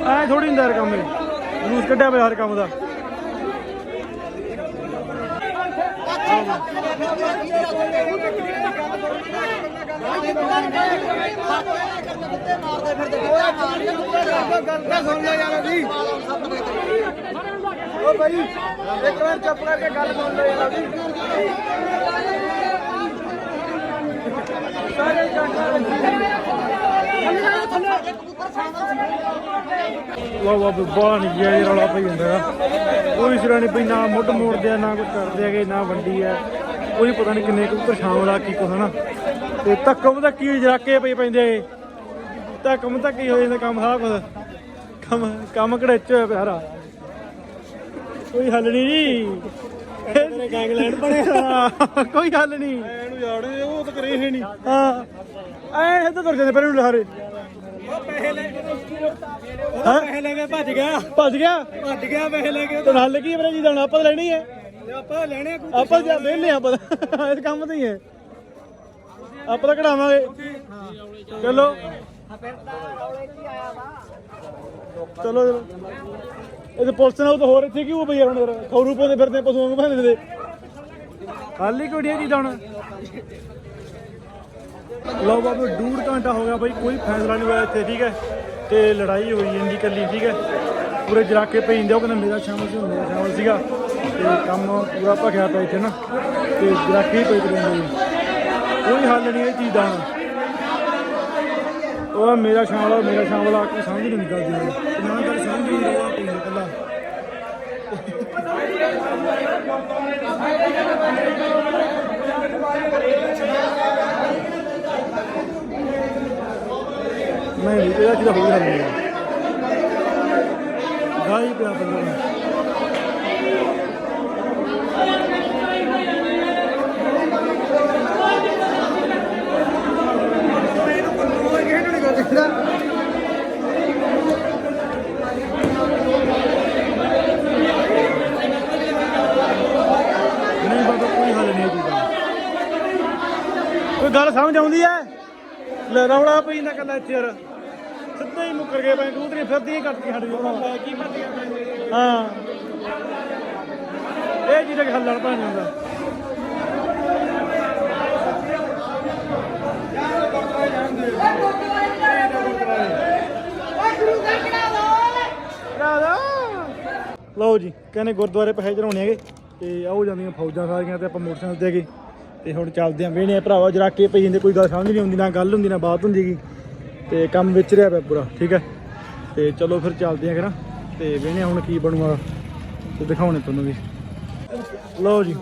ਐ ਥੋੜੀ ਹੁੰਦਾ ਕੰਮ ਇਹ। ਜਲੂਸ ਕੱਢਿਆ ਪਿਆ ਹਰ ਕੰਮ ਦਾ ਸੁਣ ਲਓ ਯਾਰ ਅਭੀ ਓ ਭਾਈ ਇੱਕ ਵਾਰ ਚੁੱਪ ਕਰਕੇ ਗੱਲ ਸੁਣ ਲਓ ਯਾਰ ਅਭੀ ਸਾਰੇ ਵਾਹ ਵਾਹ ਬਾਹਲਾ ਨਹੀਂ ਗਿਆ, ਇਹ ਰੌਲਾ ਪਈ ਜਾਂਦਾ ਹੈਗਾ। ਕੋਈ ਸਿਰਾ ਨਹੀਂ ਪਈ, ਨਾ ਮੁੱਢ ਮੋੜਦੇ ਆ, ਨਾ ਕੁਝ ਕਰਦੇ ਹੈਗੇ, ਨਾ ਵੰਡੀ ਹੈ। ਕੋਈ ਪਤਾ ਨਹੀਂ ਕਿੰਨੇ ਕਬੂਤਰ ਸ਼ਾਮ ਦਾ ਕੀ ਕੁਛ, ਹਨਾ। ਤੇ ਧੱਕਮ ਤਾਂ ਕੀ ਜਰਾਕੇ ਪਈ ਪੈਂਦੇ ਹੈਗੇ ਧੱਕਮ ਤਾਂ ਕੀ ਹੋ ਜਾਂਦਾ ਕੰਮ ਸਾਰਾ ਕੁਛ, ਕੰਮ ਕੰਮ ਘੜੇਚ ਹੋਇਆ ਪਿਆ ਸਾਰਾ। ਕੋਈ ਹੱਲ ਨਹੀਂ ਜੀ। ਤੇਰੇ ਗੈਂਗਲੈਂਡ ਬਣਿਆ ਕੋਈ ਹੱਲ ਨਹੀਂ ਇਹਨੂੰ ਯਾੜੇ ਉਹ ਤਾਂ ਕਰੇ ਹੀ। ਨਹੀਂ ਹਾਂ ਐ ਇੱਧਰ ਤੁਰ ਜਾਂਦੇ ਪਰ ਇਹਨੂੰ ਲਾਰੇ ਪੈਸੇ ਲੈ ਕੇ ਭੱਜ ਗਿਆ? ਭੱਜ ਗਿਆ ਭੱਜ ਗਿਆ ਪੈਸੇ ਲੈ ਕੇ ਤੇ ਹੱਲ ਕੀ ਮੇਰੇ ਜੀ ਦਾ ਆਪਾਂ ਤਾਂ ਲੈਣੀ ਹੈ। ਆਪਾਂ ਲੈਣੇ ਆਪਾਂ ਜਾਂ ਆਪਾਂ ਇਸ ਕੰਮ ਤੇ ਹੀ ਹੈ। ਆਪਾਂ ਤਾਂ ਕਢਾਵਾਂਗੇ। ਚਲੋ ਚਲੋ। ਚਲੋ। ਇਹ ਤੇ ਪੁਲਿਸ ਨਾਲ ਤਾਂ ਹੋਰ ਇੱਥੇ ਕਿਉਂ ਪਈ ਹੁਣ ਖੌਰੂ ਪਾਉਂਦੇ ਫਿਰਦੇ ਪਸ਼ੂਆਂ ਨੂੰ ਭਾਂਦੇ ਦੇ ਹੱਲ ਹੀ ਕੋਈ ਨਹੀਂ ਲਓ ਬਾਬੂ, ਡੂਢ ਘੰਟਾ ਹੋ ਗਿਆ ਬਾਈ, ਕੋਈ ਫੈਸਲਾ ਨਹੀਂ ਹੋਇਆ ਇੱਥੇ, ਠੀਕ ਹੈ? ਤੇ ਲੜਾਈ ਹੋਈ ਜਾਂਦੀ ਕੱਲੀ ਠੀਕ ਹੈ? ਪੂਰੇ ਜਰਾਕੇ ਪਈ ਉਹ ਕਹਿੰਦਾ ਮੇਰਾ ਸ਼ਾਮਲ ਸੀ ਮੇਰਾ ਸ਼ਾਮਲ ਸੀਗਾ। ਤੇ ਕੰਮ ਪੂਰਾ ਭਖਿਆ ਪਿਆ ਇੱਥੇ ਨਾ, ਤੇ ਜਰਾਕੇ ਪਈ ਜਾਂਦੇ ਕੋਈ ਹੱਲ ਨਹੀਂ ਇਹ ਚੀਜ਼ ਦਾ ਉਹ ਮੇਰਾ ਸ਼ਾਮਲ ਮੇਰਾ ਸ਼ਾਮਲ ਆ, ਕੋਈ ਸਮਝ ਨਹੀਂ ਨਿਕਲਦੀ। ਨਾ ਗੱਲ ਸਮਝ ਨਹੀਂ ਰਿਹਾ ਕੋਈ ਨਿਕਲਦਾ ਨਹੀਂ ਨਹੀਂ ਇਹਦਾ ਚੀਜ਼ ਹੋਈ ਹੱਲ ਨਹੀਂ ਗਾਈ ਪਿਆ ਬੰਦਾ ਨੂੰ। ਨਹੀਂ ਬਾਬਾ ਕੋਈ ਹੱਲ ਨਹੀਂ ਜੀ ਕੋਈ ਗੱਲ ਸਮਝ ਆਉਂਦੀ ਐ ਲੈ ਰੌਲਾ ਪਈ ਨਾ ਕੱਲਾ ਇੱਥੇ ਯਾਰ। ਸਿੱਧਾ ਹੀ ਮੁੱਕਰ ਗਏ ਬੈਂਕ ਕਬੂਤਰੀਆਂ ਫਿਰਦੀਆਂ ਕੱਟਦੀਆਂ ਸਾਡੇ ਕੋਲ ਕੀ ਕਰਦੀਆਂ ਹਾਂ। ਇਹ ਜਿਹਦੇ ਹੱਲ ਲੜ ਪਾ ਜਾਂਦਾ ਰਾਦਾ ਲਓ ਜੀ ਕਹਿੰਦੇ ਗੁਰਦੁਆਰੇ ਪੈਸੇ ਚੜਾਉਣੇ ਹੈਗੇ ਤੇ ਆਓ ਜਾਂਦੀਆਂ ਫੌਜਾਂ ਸਾਰੀਆਂ ਤੇ ਆਪਾਂ ਮੋਟਰਸਾਈਕਲ ਤੇ ਹੈਗੇ ਤੇ ਹੁਣ ਚੱਲਦੇ ਆਂ ਵੇਹਣੇ ਭਰਾਵਾ ਜਰਾ ਕੇ ਪਈ ਜਾਂਦੇ ਕੋਈ ਗੱਲ ਸਮਝ ਨਹੀਂ ਆਉਂਦੀ, ਨਾ ਗੱਲ ਹੁੰਦੀ, ਨਾ ਬਾਤ ਹੁੰਦੀ ਗੀ। ਤੇ ਕੰਮ ਵਿੱਚ ਰਿਹਾ ਪਿਆ ਪੂਰਾ, ਠੀਕ ਹੈ ਤੇ ਚਲੋ ਫਿਰ ਚੱਲਦੇ ਆਂ ਕਰਾਂ ਤੇ ਵੇਹਣੇ ਹੁਣ ਕੀ ਬਣੂਗਾ? ਤੇ ਦਿਖਾਉਣੇ ਤੁਹਾਨੂੰ ਵੀ। ਲਓ ਜੀ,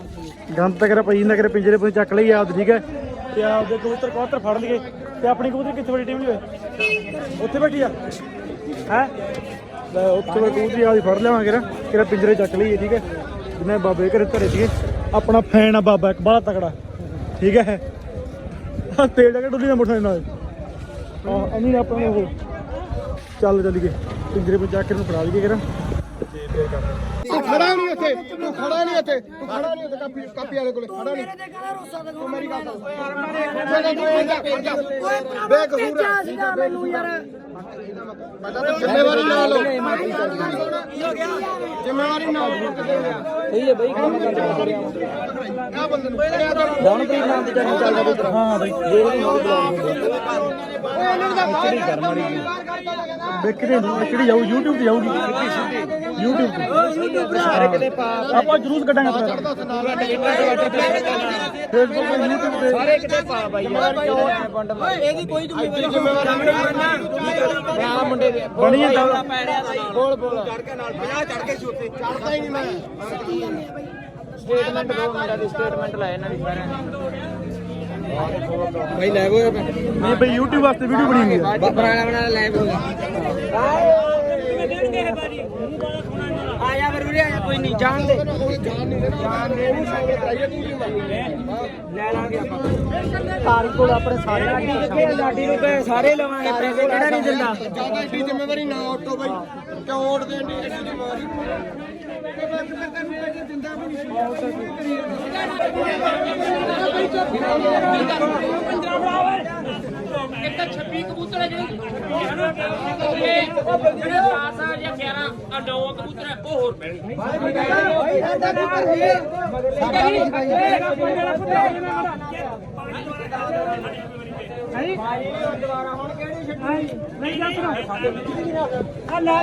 ਗੰਦ ਤੱਕ ਪਈ ਜਾਂਦਾ ਕਰੇ ਪਿੰਜਰੇ ਪੇ ਚੱਕ ਲਈ ਆਪ, ਠੀਕ ਹੈ ਤੇ ਆਪਦੇ ਕਬੂਤਰ ਕਬੂਤਰ ਫੜ ਲਈਏ। ਤੇ ਆਪਣੀ ਕਬੂਤਰ ਕਿੱਥੇ ਬੜੀ ਟੀਮ ਹੋਏ ਉੱਥੇ ਬੈਠੀ ਆ। ਹੈ? ਲੈ, ਉੱਥੇ ਮੈਂ ਕਬੂਤਰੀ ਆਦੀ ਫੜ ਲਿਆਵਾਂਗੇ ਨਾ ਕਿਹੜਾ ਪਿੰਜਰੇ ਚੱਕ ਲਈਏ, ਠੀਕ ਹੈ ਜਿੰਨੇ ਬਾਬੇ ਘਰੇ ਧਰੇ ਸੀਗੇ। ਆਪਣਾ ਫੈਨ ਆ ਬਾਬਾ ਇੱਕ ਬੜਾ ਤਕੜਾ। ਠੀਕ ਹੈ। ਆ ਤੇਲ ਜਾ ਕੇ ਡੁੱਲੀ ਨਾ ਮੋਟਰ ਨਾਲ। ਆ ਅਮੀ ਆਪਾਂ ਨੂੰ ਉਹ ਚੱਲ ਚੱਲੀਏ। ਪਿੰਜਰੇ ਪੇ ਚੱਕ ਕੇ ਨੂੰ ਫੜਾ ਲਈਏ ਕਿਰਾ ਤੇ ਫੇਰ ਕਰਦੇ ਖੜਾ ਨਹੀਂ ਉੱਥੇ ਤੂੰ ਖੜਾ ਨਹੀਂ ਉੱਥੇ ਤੂੰ ਖੜਾ ਨਹੀਂ ਉੱਥੇ ਕਾਪੀ ਕਾਪੀ ਵਾਲੇ ਕੋਲੇ ਖੜਾ ਨਹੀਂ। ਤੂੰ ਮੇਰੀ ਗੱਲ ਸੁਣ ਬੇਕਸੂਰ ਹੈ ਮੈਨੂੰ ਯਾਰ ਜ਼ਿੰਮੇਵਾਰੀ ਨਾ ਲਓ ਜ਼ਿੰਮੇਵਾਰੀ ਨਾ ਲਓ ਸਹੀ ਹੈ ਬਈ ਕੰਮ ਕਰ ਰਿਹਾ। ਆ ਬੰਦੇ ਨੂੰ? ਫੜਿਆ ਤਾਂ ਦਾਨਪ੍ਰੀਤ ਨਾਮ ਦੀ ਚੈਨਲ ਚੱਲਦਾ ਪੁੱਤਰ ਹਾਂ ਬਈ ਜੇ ਉਹਨੂੰ ਹੋਰ ਵਿਕਦੇ ਨਹੀਂ ਵਿਕੜੀ ਜਾਊ YouTube ਤੇ ਜਾਊਗੀ YouTube ਤੇ। ਸਾਰੇ ਕਿਤੇ ਆਪਾਂ ਜਰੂਰ ਕੱਢਾਂਗੇ Facebook ਤੇ YouTube ਤੇ। ਸਾਰੇ ਕਿਤੇ ਪਾ ਬਾਈ ਯਾਰ ਪੰਡ ਇਹਦੀ ਕੋਈ ਜ਼ਿੰਮੇਵਾਰੀ ਨਹੀਂ। ਆ ਮੁੰਡੇ ਦੇ ਬਣੀ ਜਾਂਦਾ ਬੋਲ ਬੋਲ ਚੜਦਾ ਹੀ ਨਹੀਂ ਮੈਂ। ਸਟੇਟਮੈਂਟ ਦੋ ਮੇਰਾ ਦੀ ਸਟੇਟਮੈਂਟ ਲੈ ਇਹਨਾਂ ਦੀ ਸਾਰਿਆਂ ਭਾਈ ਲੈ ਗੋ ਨਹੀਂ ਬਈ YouTube ਵਾਸਤੇ ਵੀਡੀਓ ਬਣੀ ਹੋਈ ਹੈ ਬਣਾ ਬਣਾ ਲਾਈਵ ਆਇਆ ਫਿਰ ਵੀਰੇ ਆਇਆ ਕੋਈ ਨਹੀਂ ਜਾਣ ਦੇ। ਨਹੀਂ ਦੇਣਾ ਜਾਨ ਦੇ ਉਹਨੂੰ ਸੰਗਤ ਕਰਾਈਏ ਤੂੰ ਕੀ ਮੰਗਦੀ ਲੈ ਲਾਂਗੇ ਆਪਾਂ। ਤਾਰੀ ਕੋਲ ਆਪਣੇ ਸਾਰੇ ਲਾਡੀ ਕਿੱਥੇ ਲਾਡੀ ਨੂੰ ਕਹੇ ਸਾਰੇ ਲਵਾਂਗੇ ਪੈਸੇ ਕਿਹੜਾ ਨਹੀਂ ਦਿੰਦਾ? ਜ਼ਿਆਦਾ ਐਡੀ ਜ਼ਿੰਮੇਵਾਰੀ ਨਾ ਉੱਠੋ ਬਾਈ ਕਿਉਂ ਉੱਠਦੇ ਐਡੀ ਐਡੀ ਜ਼ਿੰਮੇਵਾਰੀ? ਇੱਕ ਤਾਂ 26 ਕਬੂਤਰ ਹੈ ਜਿਹੜੇ ਜਿਹੜੇ 10 ਆ ਜਾਂ 11 ਆ 9 ਕਬੂਤਰ ਹੈ ਉਹ ਹੋਰ ਪੈਣਗੇ ਭਾਈ ਦੁਬਾਰਾ ਹੁਣ ਕਿਹੜੀ ਛੱਡੀ ਨਹੀਂ ਦੱਸ ਆ ਲੈ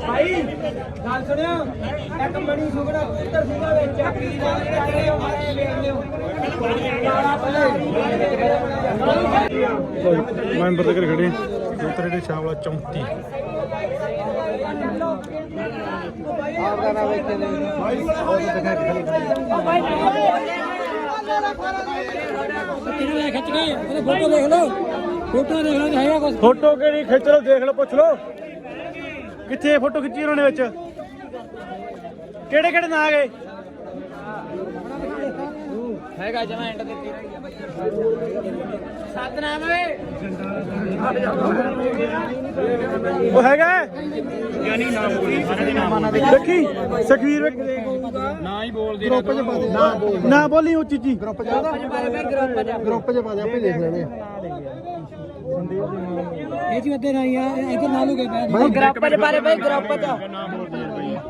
ਭਾਈ ਗੱਲ ਸੁਣਿਓ ਇੱਕ ਮਣੀ ਸੁਗੜਾ ਪੁੱਤਰ ਸੀਗਾ ਵਿੱਚ ਕੀ ਨਾਲ ਜਿਹੜੇ ਉਹ ਮਾਰੇ ਵੇਖਦੇ ਹੋ ਮੈਂਬਰ ਦੇ ਘਰ ਖੜੇ 34 ਆਪਦਾ ਨਾਮ ਇੱਥੇ ਦੇ ਉਹ ਤਾਂ ਦਿਖਾ ਕੇ ਖਾਲੀ ਕਿਹਨੇ ਖਿੱਚ ਗਏ ਉਹਦੇ ਫੋਟੋ ਦੇਖ ਲਓ ਫੋਟੋ ਦੇਖ ਲਓ ਹੈਗਾ ਕੁਝ ਫੋਟੋ ਕਿਹੜੀ ਖਿੱਚ ਲਓ, ਦੇਖ ਲਓ, ਪੁੱਛ ਲਓ। ਕਿੱਥੇ ਫੋਟੋ ਖਿੱਚੀ ਉਹਨਾਂ ਨੇ ਵਿੱਚ? ਕਿਹੜੇ ਕਿਹੜੇ ਨਾਂ ਗਏ ਹੈਗਾ ਜਮਾ ਐਂਡ ਦਿੱਤੀ ਸਤਨਾਮ ਵੇ ਉਹ ਹੈਗਾ ਦੇਖੀ ਸਖਵੀਰ ਵੇ ਨਾ ਹੀ ਬੋਲਦੇ ਗਰੁੱਪ 'ਚ ਪਾ ਦੇ। ਨਾ ਬੋਲ ਨਾ ਬੋਲੀ ਉੱਚੀ ਉੱਚੀ ਗਰੁੱਪ 'ਚ ਗਰੁੱਪ 'ਚ ਪਾ ਦੇ ਆਪੇ ਦੇਖ ਲੈਣੇ ਇਹ ਜੀ ਅੱਧੇ ਨਹੀਂ ਆ ਇਧਰ ਨਾ ਲੁਕੇ ਬੈ ਗਰੁੱਪ ਚ ਬਾਰੇ ਬਈ ਗਰੁੱਪ ਚ।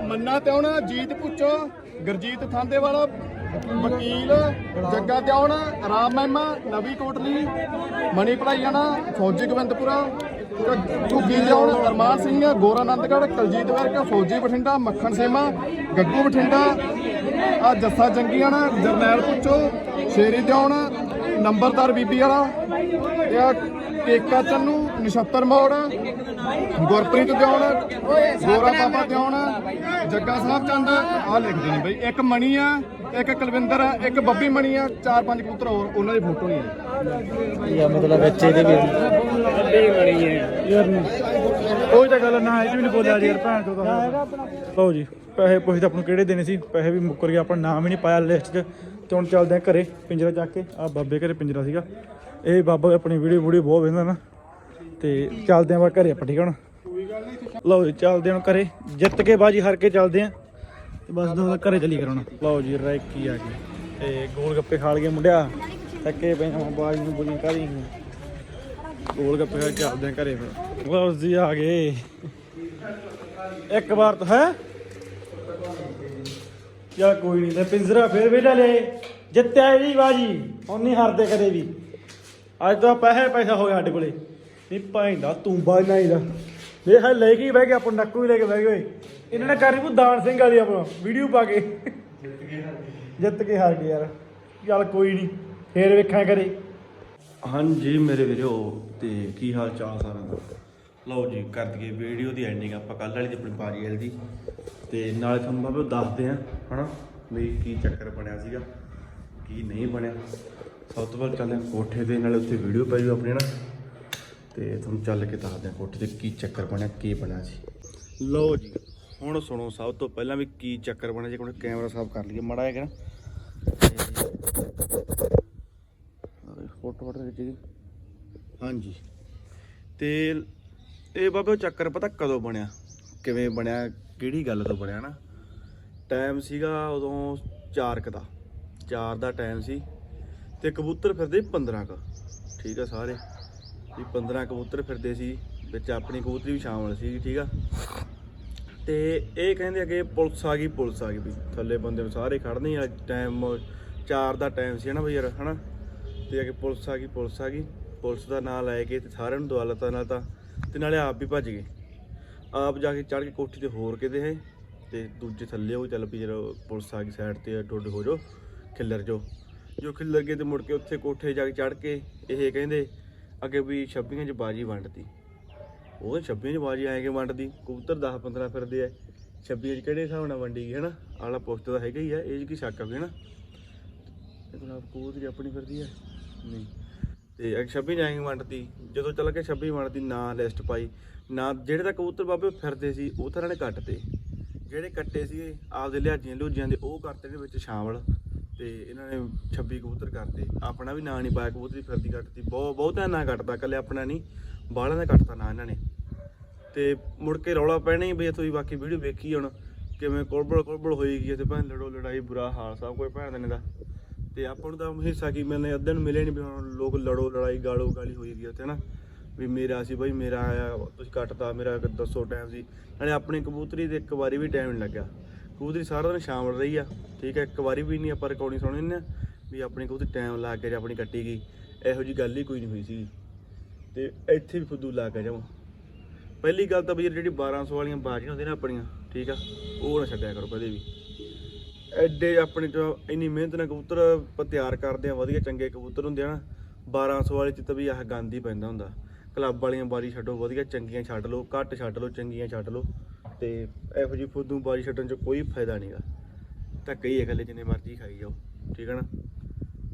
ਮੰਨਾ ਤਿਉਣਾ ਜੀਤ ਪੁੱਛੋ। ਗੁਰਜੀਤ ਥਾਂਦੇ ਵਾਲਾ ਵਕੀਲ, ਜੱਗਾ ਤਿਉਣ ਰਾਮ ਮਹਿਮਾ, ਨਵੀ ਕੋਟਲੀ ਮਣੀ ਪੜਾਈਆਣਾ ਫੌਜੀ ਗੋਬਿੰਦਪੁਰਾ ਘੁੱਗੀ ਤਿਉਣ ਅਰਮਾਨ ਸਿੰਘ ਗੋਰਾਨੰਦਗੜ੍ਹ ਕਲਜੀਤ ਵਰਕ ਫੌਜੀ ਬਠਿੰਡਾ, ਮੱਖਣ ਸੇਮਾ, ਗੱਗੂ ਬਠਿੰਡਾ, ਆ ਜੱਸਾ ਜੰਗੀਆਣਾ, ਜਰਨੈਲ ਪੁੱਛੋ, ਸ਼ੇਰੀ ਤਿਉਣ ਨੰਬਰਦਾਰ ਬੀਬੀ ਵਾਲਾ, ਤੇ ਆ ਕੇਕਾ ਚੰਨੂ, ਨਛੱਤਰ ਮੋੜ, ਗੁਰਪ੍ਰੀਤ ਦਿਉਣ ਗੋਰਾ ਬਾਬਾ ਦਿਉਣ ਜੱਗਾ ਸਾਹਿਬ ਚੰਦ ਆ ਲਿਖਦੇ ਨੇ ਬਈ, ਇੱਕ ਮਣੀ ਆ ਇੱਕ ਕੁਲਵਿੰਦਰ ਆ ਇੱਕ ਬੱਬੀ ਮਣੀ ਆ ਚਾਰ ਪੰਜ ਕਬੂਤਰ ਹੋਰ ਉਹਨਾਂ ਦੀ ਫੋਟੋ ਨਹੀਂ ਹੈ ਇਹ ਮਤਲਬ ਵਿੱਚ ਇਹਦੇ ਵੀ ਯਾਰ ਨਹੀਂ ਉਹ ਤਾਂ ਗੱਲ ਨਾ ਇਹ ਵੀ ਨਹੀਂ ਬੋਲਿਆ ਯਾਰ ਭੈਣ ਚੋਦ ਦਾ। ਲਓ ਜੀ ਪੈਸੇ ਪੁੱਛਦੇ ਆਪਾਂ ਨੂੰ ਕਿਹੜੇ ਦੇਣੇ ਸੀ ਪੈਸੇ ਵੀ ਮੁੱਕਰ ਗਏ ਆਪਾਂ ਨਾਮ ਹੀ ਨਹੀਂ ਪਾਇਆ ਲਿਸਟ 'ਚ। ਤੇ ਹੁਣ ਚੱਲਦੇ ਆ ਘਰੇ ਪਿੰਜਰਾ ਚੱਕ ਕੇ। ਆ ਬਾਬੇ ਘਰੇ ਪਿੰਜਰਾ ਸੀਗਾ। ਇਹ ਬਾਬਾ ਆਪਣੀ ਵੀਡੀਓ ਵੀਡੀਓ ਬਹੁਤ ਵੇਂਦਾ ਨਾ। ਤੇ ਚੱਲਦੇ ਆ ਬਾ ਘਰੇ ਆਪਾਂ ਠੀਕ ਆ ਹੁਣ ਲਓ ਜੀ ਚੱਲਦੇ ਹਾਂ ਹੁਣ ਘਰੇ। ਜਿੱਤ ਕੇ ਬਾਜੀ ਹਾਰ ਕੇ ਚੱਲਦੇ ਆ ਤੇ ਬਸ ਦੋ ਘਰੇ ਚਲੀ ਕਰਾਉਣਾ ਲਓ ਜੀ ਰੈਕੀ ਆ ਗਈ। ਤੇ ਗੋਲ ਗੱਪੇ ਖਾ ਲਏ ਮੁੰਡਿਆ। ਥੱਕੇ ਪਏ ਹਾਂ ਬਾਜੀ ਨੂੰ ਬੁਲੀਆਂ ਕਰੀ ਗੋਲ ਗੱਪੇ ਖਾ ਚੱਲਦੇ ਆ ਘਰੇ ਫਿਰ। ਲਓ ਜੀ ਆ ਗਏ। ਇੱਕ ਵਾਰ ਤਾਂ, ਹੈ? ਯਾ ਕੋਈ ਨਹੀਂ ਤੇ ਪਿੰਜਰਾ ਫੇਰ ਵੇਲਾ ਲੈ ਜਿੱਤਿਆ ਜੀ ਬਾਜੀ, ਹੁਣ ਨਹੀਂ ਹਾਰਦੇ ਕਦੇ ਵੀ। ਅੱਜ ਤਾਂ ਪੈਸੇ ਪੈਸਾ ਹੋ ਗਿਆ ਸਾਡੇ ਕੋਲੇ। ਨਹੀਂ ਤੂੰ ਤੂੰਬਾ ਨਹੀਂ ਦਾ। ਦੇਖ ਲੈ ਲੈ ਕੇ ਹੀ ਬਹਿ ਗਿਆ, ਆਪਾਂ ਨੱਕੂ ਹੀ ਲੈ ਕੇ ਬਹਿ ਗਏ ਇਹਨਾਂ ਨੇ ਕਰੀ ਕੋ ਦਾਨ ਸਿੰਘ ਵਾਲੀ ਆਪਣਾ ਵੀਡੀਓ ਪਾ ਕੇ। ਜਿੱਤ ਕੇ ਹਾਰ ਗਏ ਯਾਰ। ਚੱਲ ਕੋਈ ਨਹੀਂ ਫੇਰ ਵੇਖਾਂ ਕਰੇ ਹਾਂਜੀ ਮੇਰੇ ਵੀਰੋ, ਤੇ ਕੀ ਹਾਲ ਚਾਲ ਸਾਰਿਆਂ ਦਾ? ਲਓ ਜੀ, ਕਰ ਦਈਏ ਵੀਡੀਓ ਦੀ ਐਂਡਿੰਗ ਆਪਾਂ ਕੱਲ ਵਾਲੀ ਦੀ ਆਪਣੀ ਬਾਜੀ ਵਾਲੀ ਦੀ। ਤੇ ਨਾਲੇ ਤੁਹਾਨੂੰ ਬਾਬੇ ਦੱਸਦੇ ਆ, ਹਨਾ, ਵੀ ਕੀ ਚੱਕਰ ਬਣਿਆ ਸੀਗਾ, ਕੀ ਨਹੀਂ ਬਣਿਆ। ਸਭ ਤੋਂ ਪਹਿਲਾਂ ਚੱਲਦੇ ਆ ਕੋਠੇ ਦੇ ਨਾਲੇ ਉੱਥੇ ਵੀਡੀਓ ਪੈ ਜੂ ਆਪਣੀ ਨਾ ਤੇ ਤੁਹਾਨੂੰ ਚੱਲ ਕੇ ਦੱਸਦੇ ਆ ਕੋਠੇ ਤੇ ਕੀ ਚੱਕਰ ਬਣਿਆ, ਕੀ ਬਣਿਆ ਸੀ। ਲਓ ਜੀ, ਹੁਣ ਸੁਣੋ ਸਭ ਤੋਂ ਪਹਿਲਾਂ ਵੀ ਕੀ ਚੱਕਰ ਬਣਿਆ, ਜੇ ਕੋਲ ਕੈਮਰਾ ਸਾਫ਼ ਕਰ ਲਈਏ, ਮੜਾ ਹੈਗਾ ਫੋਟੋ ਫੋਟੋ ਖਿੱਚੀ ਹਾਂਜੀ। ਤੇ ਇਹ ਬਾਬੇ ਚੱਕਰ ਪਤਾ ਕਦੋਂ ਬਣਿਆ, ਕਿਵੇਂ ਬਣਿਆ, ਕਿਹੜੀ ਗੱਲ ਤੋਂ ਬਣਿਆ ਨਾ। ਟਾਈਮ ਸੀਗਾ ਉਦੋਂ 4 ਕ ਦਾ 4 ਦਾ ਟਾਈਮ ਸੀ, ਤੇ ਕਬੂਤਰ ਫਿਰਦੇ 15 ਕ। ਠੀਕ ਆ ਸਾਰੇ। ਵੀ 15 ਕਬੂਤਰ ਫਿਰਦੇ ਸੀ, ਵਿੱਚ ਆਪਣੀ ਕਬੂਤਰੀ ਵੀ ਸ਼ਾਮਲ ਸੀ, ਠੀਕ ਆ? ਤੇ ਇਹ ਕਹਿੰਦੇ ਅੱਗੇ ਪੁਲਿਸ ਆ ਗਈ, ਪੁਲਿਸ ਆ ਗਈ ਵੀ ਥੱਲੇ ਬੰਦੇ ਨੂੰ ਸਾਰੇ ਖੜਨੇ ਆ ਟਾਈਮ 4 ਦਾ ਟਾਈਮ ਸੀ ਨਾ ਬਈ ਯਾਰ, ਹਨਾ? ਤੇ ਅੱਗੇ ਪੁਲਿਸ ਆ ਗਈ, ਪੁਲਿਸ ਆ ਗਈ, ਪੁਲਿਸ ਦਾ ਨਾਂ ਲੈ ਕੇ ਤੇ ਸਾਰਿਆਂ ਨੂੰ ਦਵਾਲਤਾ ਨਾਲ ਤਾਂ, ਤੇ ਨਾਲੇ ਆਪ ਵੀ ਭੱਜ ਗਏ। ਆਪ ਜਾ ਕੇ ਚੜ ਕੇ ਕੋਠੀ ਤੇ ਹੋਰ ਕਿਤੇ ਹੈ, ਤੇ ਦੂਜੇ ਥੱਲੇ ਉਹ ਚੱਲ ਵੀ ਜਦੋਂ ਪੁਲਿਸ ਆ ਗਈ ਸਾਈਡ ਤੇ ਡੁੱਡ ਹੋ ਜੋ ਖਿੱਲਰ ਜੋ। ਜੋ ਖਿੱਲਰ ਗਏ ਤੇ ਮੁੜ ਕੇ ਉੱਥੇ ਕੋਠੇ ਜਾ ਕੇ ਚੜ ਕੇ ਇਹ ਕਹਿੰਦੇ ਅੱਗੇ ਵੀ ਛੱਬੀਆਂ 'ਚ ਬਾਜੀ ਵੰਡਤੀ। ਉਹ ਛੱਬੀਆਂ 'ਚ ਬਾਜੀ ਆਏ ਕੇ ਵੰਡਦੀ? ਕਬੂਤਰ 10 15 ਫਿਰਦੇ ਆ। ਛੱਬੀਆਂ 'ਚ ਕਿਹੜੇ ਹਿਸਾਬ ਨਾਲ ਵੰਡੀ ਗਈ ਹਨਾ? ਆਲਾ ਪੁਸਤ ਤਾਂ ਹੈਗਾ ਹੀ ਆ ਇਹ 'ਚ ਕੀ ਸ਼ੱਕ ਆ ਕੋਈ ਨਾ ਇਹ ਗੁਲਾਬ ਕਬੂਤਰੀ ਆਪਣੀ ਫਿਰਦੀ ਹੈ ਨਹੀਂ। ਤੇ ਅਗ 26 ਜਾਏਂਗੇ ਵੰਡਤੀ? ਜਦੋਂ ਚੱਲ ਕੇ 26 ਵੰਡਤੀ ਨਾ ਲਿਸਟ ਪਾਈ। ਨਾ ਜਿਹੜੇ ਤਾਂ ਕਬੂਤਰ ਬਾਬੇ ਫਿਰਦੇ ਸੀ ਉਹ ਤਾਂ ਇਹਨਾਂ ਨੇ ਕੱਟਤੇ। ਜਿਹੜੇ ਕੱਟੇ ਸੀ ਆਪਦੇ ਲਿਹਾਜੀਆਂ ਲੁਜੀਆਂ ਦੇ ਉਹ ਕਰਤੇ ਨੇ ਵਿੱਚ ਸ਼ਾਮਲ। ਤੇ ਇਹਨਾਂ ਨੇ 26 ਕਬੂਤਰ ਕਰਤੇ। ਆਪਣਾ ਵੀ ਨਾਂ ਨਹੀਂ ਪਾਇਆ, ਕਬੂਤਰੀ ਫਿਰਦੀ ਕੱਟਤੀ। ਬਹੁਤ ਬਹੁਤਿਆਂ ਨਾਂ ਕੱਟਦਾ ਕੱਲੇ ਆਪਣਾ ਨਹੀਂ ਬਾਹਲਾਂ ਦਾ ਕੱਟਤਾ ਨਾਂ ਇਹਨਾਂ ਨੇ। ਤੇ ਮੁੜ ਕੇ ਰੌਲਾ ਪੈਣਾ ਹੀ ਬਈ ਤੁਸੀਂ ਬਾਕੀ ਵੀਡੀਓ ਵੇਖੀ ਹੁਣ, ਕਿਵੇਂ ਕੋਲਬਲ ਕੋਲਬਲ ਹੋਈ ਗਈ ਤੇ ਭੈਣ ਲੜੋ ਲੜਾਈ, ਬੁਰਾ ਹਾਲ, ਸਭ ਕੋਈ ਭੈਣ ਦੇ ਦਾ। ਤੇ ਆਪਾਂ ਨੂੰ ਤਾਂ ਹਿੱਸਾ ਕੀ ਮੈਨੇ ਅੱਧੇ ਨੂੰ ਮਿਲੇ ਨਹੀਂ ਵੀ ਹੁਣ ਲੋਕ ਲੜੋ ਲੜਾਈ, ਗਾਲੋ ਗਾਲੀ ਹੋਈ ਗਈ ਉੱਥੇ ਨਾ, ਵੀ ਮੇਰਾ ਸੀ ਬਾਈ, ਮੇਰਾ ਆਇਆ, ਤੁਸੀਂ ਕੱਟਤਾ, ਮੇਰਾ ਦੱਸੋ ਟਾਈਮ ਸੀ। ਨਾਲੇ ਆਪਣੀ ਕਬੂਤਰੀ ਤੇ ਇੱਕ ਵਾਰੀ ਵੀ ਟਾਈਮ ਨਹੀਂ ਲੱਗਿਆ। ਕਬੂਤਰੀ ਸਾਰਾ ਦਿਨ ਸ਼ਾਮਲ ਰਹੀ ਆ। ਠੀਕ ਹੈ ਇੱਕ ਵਾਰੀ ਵੀ ਨਹੀਂ ਆਪਾਂ ਰਿਕਾਰਡਿੰਗ ਸੁਣੀ ਨੇ ਵੀ ਆਪਣੀ ਕਬੂਤਰੀ ਟਾਈਮ ਲਾ ਕੇ ਜਾਂ ਆਪਣੀ ਕੱਟੀ ਗਈ। ਇਹੋ ਜੀ ਗੱਲ ਹੀ ਕੋਈ ਨਹੀਂ ਹੋਈ ਸੀ ਤੇ ਇੱਥੇ ਵੀ ਫੁੱਦੂ ਲਾ ਕੇ ਜਾਵਾਂ। ਪਹਿਲੀ ਗੱਲ ਤਾਂ ਬਈ ਜਿਹੜੀ 1200 ਵਾਲੀਆਂ ਬਾਜੀਆਂ ਹੁੰਦੀਆਂ ਨੇ ਆਪਣੀਆਂ, ਠੀਕ ਆ, ਉਹ ਨਾ ਛੱਡਿਆ ਕਰੋ ਕਦੇ ਵੀ। ਐਡੇ ਆਪਣੇ ਤੋਂ ਇੰਨੀ ਮਿਹਨਤ ਨਾਲ ਕਬੂਤਰ ਆਪਾਂ ਤਿਆਰ ਕਰਦੇ ਆ, ਵਧੀਆ ਚੰਗੇ ਕਬੂਤਰ ਹੁੰਦੇ ਆ ਨਾ 1200 ਵਾਲੇ ਚ ਤਾਂ ਵੀ ਆਹ ਗੰਦ ਹੀ ਪੈਂਦਾ ਹੁੰਦਾ। ਕਲੱਬ ਵਾਲੀਆਂ ਬਾਰੀ ਛੱਡੋ, ਵਧੀਆ ਚੰਗੀਆਂ ਛੱਡ ਲਓ, ਘੱਟ ਛੱਡ ਲਓ, ਚੰਗੀਆਂ ਛੱਡ ਲਓ। ਤੇ ਇਹੋ ਜਿਹੀ ਫੁੱਦੂ ਬਾਜ਼ੀ ਛੱਡਣ ਚ ਕੋਈ ਫਾਇਦਾ ਨਹੀਂਗਾ ਤਾਂ ਕਈ ਇਕੱਲੇ ਜਿੰਨੇ ਮਰਜ਼ੀ ਖਾਈ ਜਾਓ ਠੀਕ ਹੈ ਨਾ?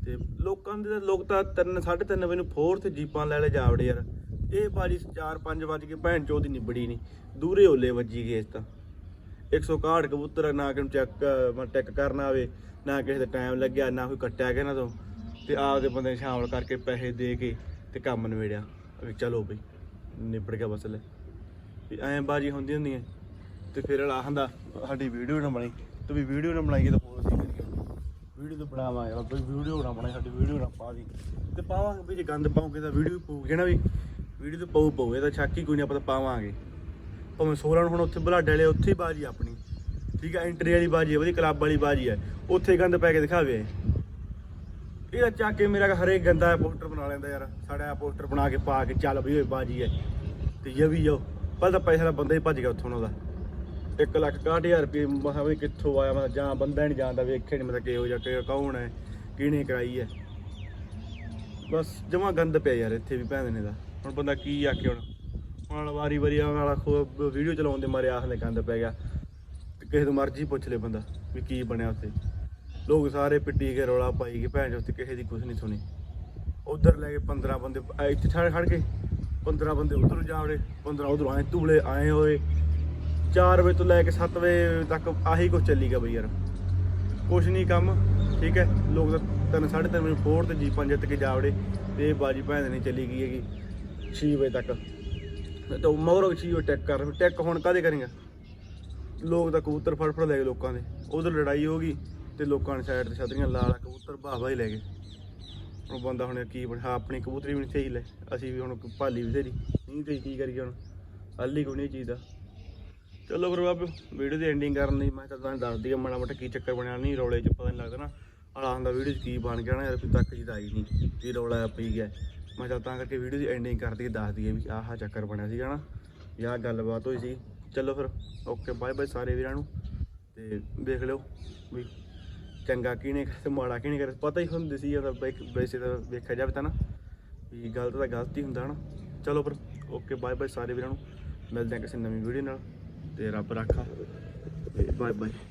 ਤੇ ਲੋਕਾਂ ਦੇ ਤਾਂ- ਲੋਕ ਤਾਂ ਤਿੰਨ ਸਾਢੇ ਤਿੰਨ ਵਜੇ ਨੂੰ ਫੋਰ ਤੇ ਜੀਪਾਂ ਲੈ ਲੈ ਜਾਵੜੇ ਯਾਰ। ਇਹ ਬਾਜੀ 4-5 ਵੱਜ ਕੇ ਭੈਣ ਚੋਦੀ ਨਿਬੜੀ ਨਹੀਂ ਦੂਰੇ ਓਲੇ ਵੱਜੀ ਗਏ ਇਸ ਤਾਂ। 161 ਕਬੂਤਰ ਆ, ਨਾ ਕਿ ਚੈੱਕ ਟੈਕ ਕਰਨਾ ਆਵੇ ਨਾ ਕਿਸੇ ਦਾ ਟਾਈਮ ਲੱਗਿਆ ਨਾ ਕੋਈ ਕੱਟਿਆ ਗਿਆ ਨਾ ਤੋਂ। ਤੇ ਆਪਦੇ ਬੰਦੇ ਨੂੰ ਸ਼ਾਮਲ ਕਰਕੇ ਪੈਸੇ ਦੇ ਕੇ ਤੇ ਕੰਮ ਨਵੇੜਿਆ ਵੀ ਚਲੋ ਬਈ ਨਿਬੜ ਗਿਆ ਬਸ ਲੈ। ਵੀ ਐਂ ਬਾਜੀ ਹੁੰਦੀ ਹੁੰਦੀ ਹੈ ਤੇ ਫਿਰ ਅਲਾ ਹੁੰਦਾ ਸਾਡੀ ਵੀਡੀਓ ਨਾ ਬਣੀ ਤੇ ਵੀ ਵੀਡੀਓ ਨਾ ਬਣਾਈਏ ਤਾਂ ਹੋਰ ਅਸੀਂ ਕਰੀਏ। ਵੀਡੀਓ ਤਾਂ ਬਣਾਵਾਂਗੇ ਰੱਬ ਵੀਡੀਓ ਨਾ ਬਣਾਈ, ਸਾਡੀ ਵੀਡੀਓ ਨਾ ਪਾ ਦੀ। ਤੇ ਪਾਵਾਂਗੇ ਵੀ ਜੇ ਗੰਦ ਪਾਉਂਗੇ ਤਾਂ ਵੀਡੀਓ ਪਊਗੀ ਨਾ ਵੀ? ਵੀਡੀਓ ਤਾਂ ਪਊ ਪਊ, ਇਹ ਤਾਂ ਸ਼ੱਕ ਹੀ ਕੋਈ ਨਹੀਂ ਆਪਾਂ ਤਾਂ ਪਾਵਾਂਗੇ। ਭਾਵੇਂ 16 ਨੂੰ ਹੁਣ ਉੱਥੇ ਬਲਾਡੇ ਵਾਲੇ, ਉੱਥੇ ਹੀ ਬਾਜੀ ਆਪਣੀ। ਠੀਕ ਹੈ ਐਂਟਰੀ ਵਾਲੀ ਬਾਜੀ ਹੈ ਵਧੀਆ ਕਲੱਬ ਵਾਲੀ ਬਾਜੀ ਹੈ ਉੱਥੇ ਗੰਦ ਪੈ ਕੇ ਦਿਖਾਵੇ ਇਹਦਾ ਚੱਕ ਕੇ ਮੇਰਾ ਹਰੇਕ ਗੰਦਾ ਪੋਸਟਰ ਬਣਾ ਲੈਂਦਾ ਯਾਰ। ਸਾਡਾ ਪੋਸਟਰ ਬਣਾ ਕੇ ਪਾ ਕੇ ਚੱਲ ਬਈ ਓਏ ਬਾਜੀ ਹੈ ਤੇ ਇਹ ਵੀ ਜੋ ਪਹਿਲਾਂ ਤਾਂ ਪੈਸੇ ਦਾ ਬੰਦਾ ਹੀ ਭੱਜ ਗਿਆ ਉੱਥੋਂ ਉਹਦਾ 1 ਲੱਖ 60000 ਰੁਪਏ ਮਹਾ ਵੀ ਕਿੱਥੋਂ ਆਇਆ? ਮੈਂ ਜਾਂ ਬੰਦਾ ਨਹੀਂ ਜਾਣਦਾ ਵੇਖੇ ਨਹੀਂ, ਮੈਂ ਕਿਹੋ ਜਿਹਾ ਕਿ ਕੌਣ ਹੈ? ਕਿਹਨੇ ਕਰਾਈ ਹੈ? ਬਸ ਜਮਾ ਗੰਦ ਪਿਆ ਯਾਰ ਇੱਥੇ ਵੀ ਭੈਣ ਨੇ ਦਾ ਹੁਣ ਬੰਦਾ ਕੀ ਆਖੇ ਹੁਣ? ਹੁਣ ਵਾਰੀ ਵਾਰੀ ਆਉਣ ਵਾਲਾ ਵੀਡੀਓ ਚਲਾਉਣ ਦੇ ਮਾਰੇ ਆਖਲੇ ਗੰਦ ਪੈ ਗਿਆ। ਤੇ ਕਿਸੇ ਤੋਂ ਮਰਜ਼ੀ ਪੁੱਛ ਲੈ ਬੰਦਾ ਵੀ ਕੀ ਬਣਿਆ ਉੱਥੇ। ਲੋਕ ਸਾਰੇ ਪਿੱਟੀ ਕੇ ਰੌਲਾ ਪਾਈ ਕੇ ਭੈਣ ਚੋਦ ਤੇ ਕਿਸੇ ਦੀ ਕੁਝ ਨਹੀਂ ਸੁਣੀ। ਉਧਰ ਲੈ ਕੇ 15 ਬੰਦੇ ਆ ਇੱਥੇ ਛੜ ਖੜ ਕੇ। 15 ਬੰਦੇ ਉਧਰ ਜਾਵੜੇ 15 ਉਧਰ ਆਏ ਧੂਲੇ ਆਏ ਹੋਏ। 4 ਵਜੇ ਤੋਂ ਲੈ ਕੇ 7 ਵਜੇ ਤੱਕ ਆਹੀ ਕੁਝ ਚੱਲੀ ਗਿਆ ਬਈ ਯਾਰ। ਕੁਛ ਨਹੀਂ ਕੰਮ, ਠੀਕ ਹੈ? ਲੋਕ ਤਾਂ ਤਿੰਨ ਸਾਢੇ ਤਿੰਨ ਵਜੇ ਫੋਰ ਤੇ ਜੀਪਾਂ ਜਿੱਤ ਕੇ ਜਾਵੜੇ, ਤੇ ਇਹ ਬਾਜੀ ਭੈਣ ਨਹੀਂ ਚੱਲੀ ਗਈ ਹੈਗੀ 6 ਵਜੇ ਤੱਕ। ਤਾਂ ਮਗਰੋਂ 6 ਵਜੇ ਟੈਕ ਕਰ, ਟੈਕ ਹੁਣ ਕਾਦੇ ਕਰੇਗਾ? ਲੋਕ ਤਾਂ ਕਬੂਤਰ ਫੜ ਫੜ ਲੈ ਗਏ ਲੋਕਾਂ ਦੇ। ਉਧਰ ਲੜਾਈ ਹੋ ਗਈ ਤੇ ਲੋਕਾਂ ਨੇ ਸਾਈਡ ਤੇ ਛਤਰੀਆਂ ਲਾ ਲਾ ਕਬੂਤਰ ਬਾਵਾ ਹੀ ਲੈ ਗਏ। ਹੁਣ ਬੰਦਾ ਹੁਣ ਕੀ ਬਣਾ ਆਪਣੀ ਕਬੂਤਰੀ ਵੀ ਨਹੀਂ ਸਹੀ ਲੈ, ਅਸੀਂ ਵੀ ਹੁਣ ਭਾਲੀ ਵੀ ਸਹੀ। ਨਹੀਂ ਤੇ ਕੀ ਕਰੀਏ ਹੁਣ? ਹੱਲ ਕੋਈ ਨਹੀਂ ਚੀਜ਼ ਦਾ। ਚਲੋ ਫਿਰ ਬਾਬੇ ਵੀਡੀਓ ਦੀ ਐਂਡਿੰਗ ਕਰਨ ਲਈ ਮੈਂ ਤਾਂ ਤੁਹਾਨੂੰ ਦੱਸ ਦਈਏ ਮਾੜਾ ਮੋਟਾ ਕੀ ਚੱਕਰ ਬਣਿਆ। ਨਹੀਂ ਰੌਲੇ 'ਚ ਪਤਾ ਨਹੀਂ ਲੱਗਦਾ ਨਾ ਆਲਾ ਹੁੰਦਾ ਵੀਡੀਓ 'ਚ ਕੀ ਬਣ ਗਿਆ ਨਾ, ਯਾਰ ਕੋਈ ਤੱਕ ਜੀ ਆਈ ਨਹੀਂ ਕੀ ਰੌਲਾ ਪਈ ਗਿਆ। ਮੈਂ ਚੱਲ ਤਾਂ ਕਰਕੇ ਵੀਡੀਓ ਦੀ ਐਂਡਿੰਗ ਕਰ ਦਈਏ, ਦੱਸ ਦਈਏ ਵੀ ਆਹ ਚੱਕਰ ਬਣਿਆ ਸੀਗਾ ਨਾ ਯਾਰ ਗੱਲਬਾਤ ਹੋਈ ਸੀ। ਚਲੋ ਫਿਰ ਓਕੇ ਬਾਏ ਬਾਏ ਸਾਰੇ ਵੀਰਾਂ ਨੂੰ। ਤੇ ਦੇਖ ਲਿਓ ਵੀ ਚੰਗਾ ਕਿਹਨੇ ਕਰੇ ਮਾੜਾ ਕਿਹਨੇ ਕਰੇ ਪਤਾ ਹੀ ਹੁੰਦੀ ਸੀ ਉਹਦਾ ਵੈਸੇ ਤਾਂ ਵੇਖਿਆ ਜਾਵੇ ਤਾਂ ਨਾ, ਵੀ ਗਲਤ ਤਾਂ ਗਲਤ ਹੀ ਹੁੰਦਾ ਨਾ ਚਲੋ ਫਿਰ ਓਕੇ ਬਾਏ ਬਾਏ ਸਾਰੇ ਵੀਰਾਂ ਨੂੰ। ਮਿਲਦੇ ਹਾਂ ਕਿਸੇ ਨਵੀਂ ਵੀਡੀਓ ਨਾਲ। ਤੇ ਰੱਬ ਰਾਖਾ ਤੇ ਬਾਏ ਬਾਏ